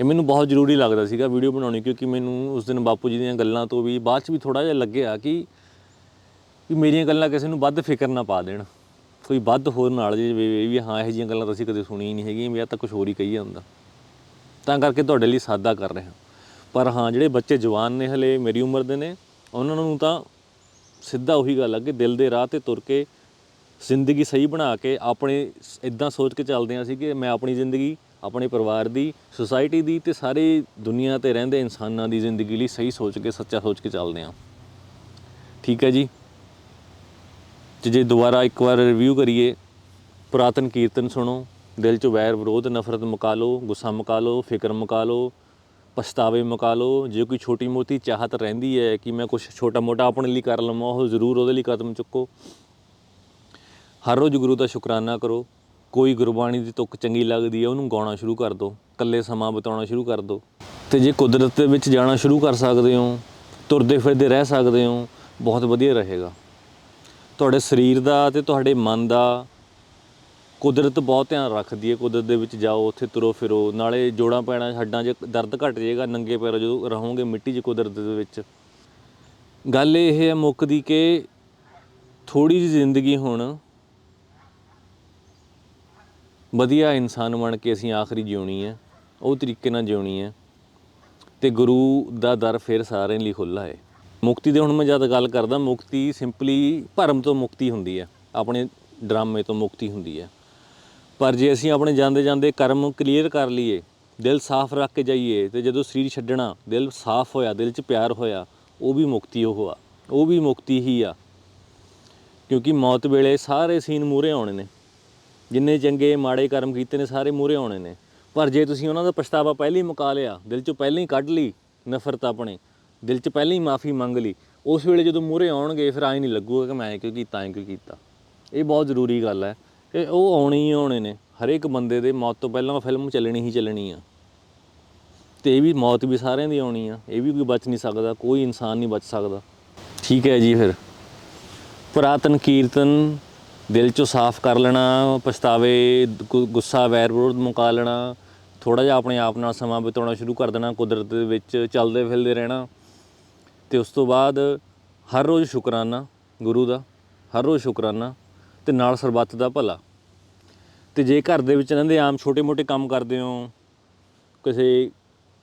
ਇਹ ਮੈਨੂੰ ਬਹੁਤ ਜ਼ਰੂਰੀ ਲੱਗਦਾ ਸੀਗਾ ਵੀਡੀਓ ਬਣਾਉਣੀ, ਕਿਉਂਕਿ ਮੈਨੂੰ ਉਸ ਦਿਨ ਬਾਪੂ ਜੀ ਦੀਆਂ ਗੱਲਾਂ ਤੋਂ ਵੀ ਬਾਅਦ 'ਚ ਵੀ ਥੋੜਾ ਜਿਹਾ ਲੱਗਿਆ ਕਿ ਵੀ ਮੇਰੀਆਂ ਗੱਲਾਂ ਕਿਸੇ ਨੂੰ ਵੱਧ ਫਿਕਰ ਨਾ ਪਾ ਦੇਣ। ਕੋਈ ਵੱਧ ਹੋਰ ਨਾਲ ਜੇ ਵੀ ਹਾਂ, ਇਹੋ ਜਿਹੀਆਂ ਗੱਲਾਂ ਤਾਂ ਅਸੀਂ ਕਦੇ ਸੁਣੀ ਨਹੀਂ ਹੈਗੀਆਂ, ਵੀ ਆ ਤਾਂ ਕੁਝ ਹੋਰ ਹੀ ਕਹੀ ਜਾਂਦਾ। ਤਾਂ ਕਰਕੇ ਤੁਹਾਡੇ ਲਈ ਸਾਦਾ ਕਰ ਰਿਹਾ। ਪਰ ਹਾਂ, ਜਿਹੜੇ ਬੱਚੇ ਜਵਾਨ ਨੇ ਹਲੇ, ਮੇਰੀ ਉਮਰ ਦੇ ਨੇ, ਉਹਨਾਂ ਨੂੰ ਤਾਂ ਸਿੱਧਾ ਉਹੀ ਗੱਲ ਆ ਕਿ ਦਿਲ ਦੇ ਰਾਹ ਤੇ ਤੁਰ ਕੇ ਜ਼ਿੰਦਗੀ ਸਹੀ ਬਣਾ ਕੇ ਆਪਣੇ ਇਦਾਂ ਸੋਚ ਕੇ ਚੱਲਦੇ ਆ ਸੀ ਕਿ ਮੈਂ ਆਪਣੀ ਜ਼ਿੰਦਗੀ, ਆਪਣੇ ਪਰਿਵਾਰ ਦੀ, ਸੁਸਾਇਟੀ ਦੀ ਤੇ ਸਾਰੀ ਦੁਨੀਆ ਤੇ ਰਹਿੰਦੇ ਇਨਸਾਨਾਂ ਦੀ ਜ਼ਿੰਦਗੀ ਲਈ ਸਹੀ ਸੋਚ ਕੇ, ਸੱਚਾ ਸੋਚ ਕੇ ਚੱਲਦੇ ਹਾਂ ਠੀਕ ਹੈ ਜੀ? ਤੇ ਜੇ ਦੁਬਾਰਾ ਇੱਕ ਵਾਰ ਰਿਵਿਊ ਕਰੀਏ, ਪੁਰਾਤਨ ਕੀਰਤਨ ਸੁਣੋ, ਦਿਲ 'ਚ ਵੈਰ ਵਿਰੋਧ, ਨਫ਼ਰਤ ਮੁਕਾ ਲਓ, ਗੁੱਸਾ ਮੁਕਾ ਲਓ, ਫਿਕਰ ਮੁਕਾ ਲਓ, ਪਛਤਾਵੇ ਮੁਕਾ ਲਓ, ਜੇ ਕੋਈ ਛੋਟੀ ਮੋਟੀ ਚਾਹਤ ਰਹਿੰਦੀ ਹੈ ਕਿ ਮੈਂ ਕੁਝ ਛੋਟਾ ਮੋਟਾ ਆਪਣੇ ਲਈ ਕਰ ਲਵਾਂ, ਉਹ ਜ਼ਰੂਰ ਉਹਦੇ ਲਈ ਕਦਮ ਚੁੱਕੋ। ਹਰ ਰੋਜ਼ ਗੁਰੂ ਦਾ ਸ਼ੁਕਰਾਨਾ ਕਰੋ, ਕੋਈ ਗੁਰਬਾਣੀ ਦੀ ਤੁਕ ਚੰਗੀ ਲੱਗਦੀ ਹੈ, ਉਹਨੂੰ ਗਾਉਣਾ ਸ਼ੁਰੂ ਕਰ ਦਿਓ ਇਕੱਲੇ ਸਮਾਂ ਬਿਤਾਉਣਾ ਸ਼ੁਰੂ ਕਰ ਦਿਓ ਤੇ ਜੇ ਕੁਦਰਤ ਦੇ ਵਿੱਚ ਜਾਣਾ ਸ਼ੁਰੂ ਕਰ ਸਕਦੇ ਹੋ, ਤੁਰਦੇ ਫਿਰਦੇ ਰਹਿ ਸਕਦੇ ਹੋ, ਬਹੁਤ ਵਧੀਆ ਰਹੇਗਾ। ਤੁਹਾਡੇ ਸਰੀਰ ਦਾ ਤੇ ਤੁਹਾਡੇ ਮਨ ਦਾ ਕੁਦਰਤ ਬਹੁਤ ਧਿਆਨ ਰੱਖਦੀ ਹੈ। ਕੁਦਰਤ ਦੇ ਵਿੱਚ ਜਾਓ, ਉੱਥੇ ਤੁਰੋ ਫਿਰੋ। ਨਾਲੇ ਜੋੜਾਂ ਪੈਣਾ ਹੱਡਾਂ 'ਚ ਦਰਦ ਘਟ ਜਾਏਗਾ, ਨੰਗੇ ਪੈਰ ਜਦੋਂ ਰਹੋਗੇ ਮਿੱਟੀ 'ਚ ਕੁਦਰਤ ਦੇ ਵਿੱਚ। ਗੱਲ ਇਹ ਹੈ ਮੁੱਕਦੀ ਕਿ ਥੋੜੀ ਜਿਹੀ ਜ਼ਿੰਦਗੀ ਹੁਣ ਵਧੀਆ ਇਨਸਾਨ ਬਣ ਕੇ ਅਸੀਂ ਆਖਰੀ ਜਿਉਣੀ ਹੈ। ਉਹ ਤਰੀਕੇ ਨਾਲ ਜਿਉਣੀ ਹੈ। ਤੇ ਗੁਰੂ ਦਾ ਦਰ ਫਿਰ ਸਾਰਿਆਂ ਲਈ ਖੁੱਲ੍ਹਾ ਹੈ। ਮੁਕਤੀ ਦੇ ਹੁਣ ਮੈਂ ਜਦ ਗੱਲ ਕਰਦਾ, ਮੁਕਤੀ ਸਿੰਪਲੀ ਭਰਮ ਤੋਂ ਮੁਕਤੀ ਹੁੰਦੀ ਹੈ, ਆਪਣੇ ਡਰਾਮੇ ਤੋਂ ਮੁਕਤੀ ਹੁੰਦੀ ਹੈ। ਪਰ ਜੇ ਅਸੀਂ ਆਪਣੇ ਜਾਂਦੇ ਜਾਂਦੇ ਕਰਮ ਕਲੀਅਰ ਕਰ ਲਈਏ, ਦਿਲ ਸਾਫ਼ ਰੱਖ ਕੇ ਜਾਈਏ ਤੇ ਜਦੋਂ ਸਰੀਰ ਛੱਡਣਾ, ਦਿਲ ਸਾਫ਼ ਹੋਇਆ, ਦਿਲ 'ਚ ਪਿਆਰ ਹੋਇਆ, ਉਹ ਵੀ ਮੁਕਤੀ ਉਹ ਆ, ਉਹ ਵੀ ਮੁਕਤੀ ਹੀ ਆ। ਕਿਉਂਕਿ ਮੌਤ ਵੇਲੇ ਸਾਰੇ ਸੀਨ ਮੂਰੇ ਆਉਣੇ ਨੇ। ਜਿੰਨੇ ਚੰਗੇ ਮਾੜੇ ਕਰਮ ਕੀਤੇ ਨੇ, ਸਾਰੇ ਮੂਰੇ ਆਉਣੇ ਨੇ। ਪਰ ਜੇ ਤੁਸੀਂ ਉਹਨਾਂ ਦਾ ਪਛਤਾਵਾ ਪਹਿਲਾਂ ਹੀ ਮੁਕਾ ਲਿਆ, ਦਿਲ 'ਚੋਂ ਪਹਿਲਾਂ ਹੀ ਕੱਢ ਲਈ ਨਫ਼ਰਤ ਆਪਣੇ ਦਿਲ 'ਚ ਪਹਿਲਾਂ ਹੀ ਮਾਫੀ ਮੰਗ ਲਈ। ਉਸ ਵੇਲੇ ਜਦੋਂ ਮੂਹਰੇ ਆਉਣਗੇ, ਫਿਰ ਐਂ ਨਹੀਂ ਲੱਗੂਗਾ ਕਿ ਮੈਂ ਕਿਉਂ ਕੀਤਾ, ਐਂ ਕਿਉਂ ਕੀਤਾ। ਇਹ ਬਹੁਤ ਜ਼ਰੂਰੀ ਗੱਲ ਹੈ ਕਿ ਉਹ ਆਉਣੇ ਹੀ ਆਉਣੇ ਨੇ। ਹਰੇਕ ਬੰਦੇ ਦੇ ਮੌਤ ਤੋਂ ਪਹਿਲਾਂ ਫਿਲਮ ਚੱਲਣੀ ਹੀ ਚੱਲਣੀ ਆ। ਤੇ ਇਹ ਵੀ ਮੌਤ ਵੀ ਸਾਰਿਆਂ ਦੀ ਆਉਣੀ ਆ। ਇਹ ਵੀ ਕੋਈ ਬਚ ਨਹੀਂ ਸਕਦਾ, ਕੋਈ ਇਨਸਾਨ ਨਹੀਂ ਬਚ ਸਕਦਾ। ਠੀਕ ਹੈ ਜੀ ਫਿਰ। ਪੁਰਾਤਨ ਕੀਰਤਨ ਦਿਲ ਚੋਂ ਸਾਫ਼ ਕਰ ਲੈਣਾ, ਪਛਤਾਵੇ, ਗੁ- ਗੁੱਸਾ, ਵੈਰ ਵਿਰੋਧ ਮੁਕਾ ਲੈਣਾ ਥੋੜਾ ਜਿਹਾ ਆਪਣੇ ਆਪ ਨਾਲ ਸਮਾਂ ਬਿਤਾਉਣਾ ਸ਼ੁਰੂ ਕਰ ਦੇਣਾ, ਕੁਦਰਤ ਦੇ ਵਿੱਚ ਚੱਲਦੇ ਫਿਰਦੇ ਰਹਿਣਾ। ਤੇ ਉਸ ਤੋਂ ਬਾਅਦ ਹਰ ਰੋਜ਼ ਸ਼ੁਕਰਾਨਾ ਗੁਰੂ ਦਾ ਹਰ ਰੋਜ਼ ਸ਼ੁਕਰਾਨਾ ਤੇ ਨਾਲ ਸਰਬੱਤ ਦਾ ਭਲਾ। ਤੇ ਜੇ ਘਰ ਦੇ ਵਿੱਚ ਰਹਿੰਦੇ ਆਮ ਛੋਟੇ-ਮੋਟੇ ਕੰਮ ਕਰਦੇ ਹੋ ਕਿਸੇ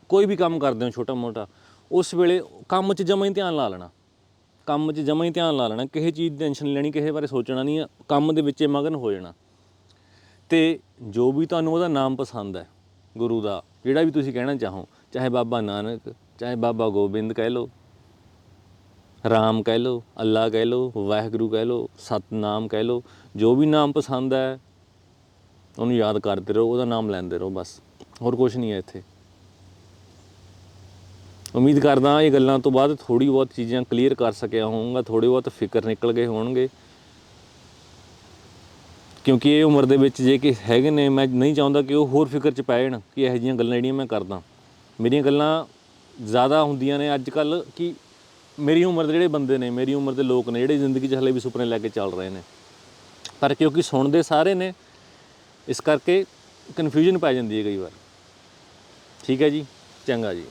ਕੋਈ ਵੀ ਕੰਮ ਕਰਦੇ ਹੋ ਛੋਟਾ-ਮੋਟਾ ਉਸ ਵੇਲੇ ਕੰਮ 'ਚ ਜਮਾਂ ਹੀ ਧਿਆਨ ਲਾ ਲੈਣਾ। ਕੰਮ 'ਚ ਜਮਾਂ ਹੀ ਧਿਆਨ ਲਾ ਲੈਣਾ ਕਿਸੇ ਚੀਜ਼ ਦੀ ਟੈਨਸ਼ਨ ਲੈਣੀ ਕਿਸੇ ਬਾਰੇ ਸੋਚਣਾ ਨਹੀਂ ਆ, ਕੰਮ ਦੇ ਵਿੱਚ ਮਗਨ ਹੋ ਜਾਣਾ। ਤੇ ਜੋ ਵੀ ਤੁਹਾਨੂੰ ਉਹਦਾ ਨਾਮ ਪਸੰਦ ਹੈ ਗੁਰੂ ਦਾ ਜਿਹੜਾ ਵੀ ਤੁਸੀਂ ਕਹਿਣਾ ਚਾਹੋ ਚਾਹੇ ਬਾਬਾ ਨਾਨਕ ਚਾਹੇ ਬਾਬਾ ਗੋਬਿੰਦ ਕਹਿ ਲਓ ਰਾਮ ਕਹਿ ਲਓ, ਅੱਲਾ ਕਹਿ ਲਓ, ਵਾਹਿਗੁਰੂ ਕਹਿ ਲਓ, ਸਤਨਾਮ ਕਹਿ ਲਓ, ਜੋ ਵੀ ਨਾਮ ਪਸੰਦ ਹੈ, ਉਹਨੂੰ ਯਾਦ ਕਰਦੇ ਰਹੋ, ਉਹਦਾ ਨਾਮ ਲੈਂਦੇ ਰਹੋ ਬਸ। ਹੋਰ ਕੁਝ ਨਹੀਂ ਹੈ ਇੱਥੇ। ਉਮੀਦ ਕਰਦਾ ਇਹ ਗੱਲਾਂ ਤੋਂ ਬਾਅਦ ਥੋੜੀ ਬਹੁਤ ਚੀਜ਼ਾਂ ਕਲੀਅਰ ਕਰ ਸਕਿਆ ਹੋਵਾਂਗਾ ਥੋੜੇ ਬਹੁਤ ਫਿਕਰ ਨਿਕਲ ਗਏ ਹੋਣਗੇ। ਕਿਉਂਕਿ ਇਹ ਉਮਰ ਦੇ ਵਿੱਚ ਜੇ ਕਿ ਹੈਗੇ ਨੇ, ਮੈਂ ਨਹੀਂ ਚਾਹੁੰਦਾ ਕਿ ਉਹ ਹੋਰ ਫਿਕਰ ਚ ਪੈ ਜਾਣ ਕਿ ਇਹੋ ਜਿਹੀਆਂ ਗੱਲਾਂ ਜਿਹੜੀਆਂ ਮੈਂ ਕਰਦਾ। ਮੇਰੀਆਂ ਗੱਲਾਂ ਜ਼ਿਆਦਾ ਹੁੰਦੀਆਂ ਨੇ ਅੱਜ ਕੱਲ ਕਿ ਮੇਰੀ ਉਮਰ ਦੇ ਜਿਹੜੇ ਬੰਦੇ ਨੇ, ਮੇਰੀ ਉਮਰ ਦੇ ਲੋਕ ਨੇ, ਜਿਹੜੇ ਜ਼ਿੰਦਗੀ 'ਚ ਹਲੇ ਵੀ ਸੁਪਨੇ ਲੈ ਕੇ ਚੱਲ ਰਹੇ ਨੇ। ਪਰ ਕਿਉਂਕਿ ਸੁਣਦੇ ਸਾਰੇ ਨੇ, ਇਸ ਕਰਕੇ ਕਨਫਿਊਜ਼ਨ ਪੈ ਜਾਂਦੀ ਹੈ ਕਈ ਵਾਰ। ਠੀਕ ਹੈ ਜੀ, ਚੰਗਾ ਜੀ।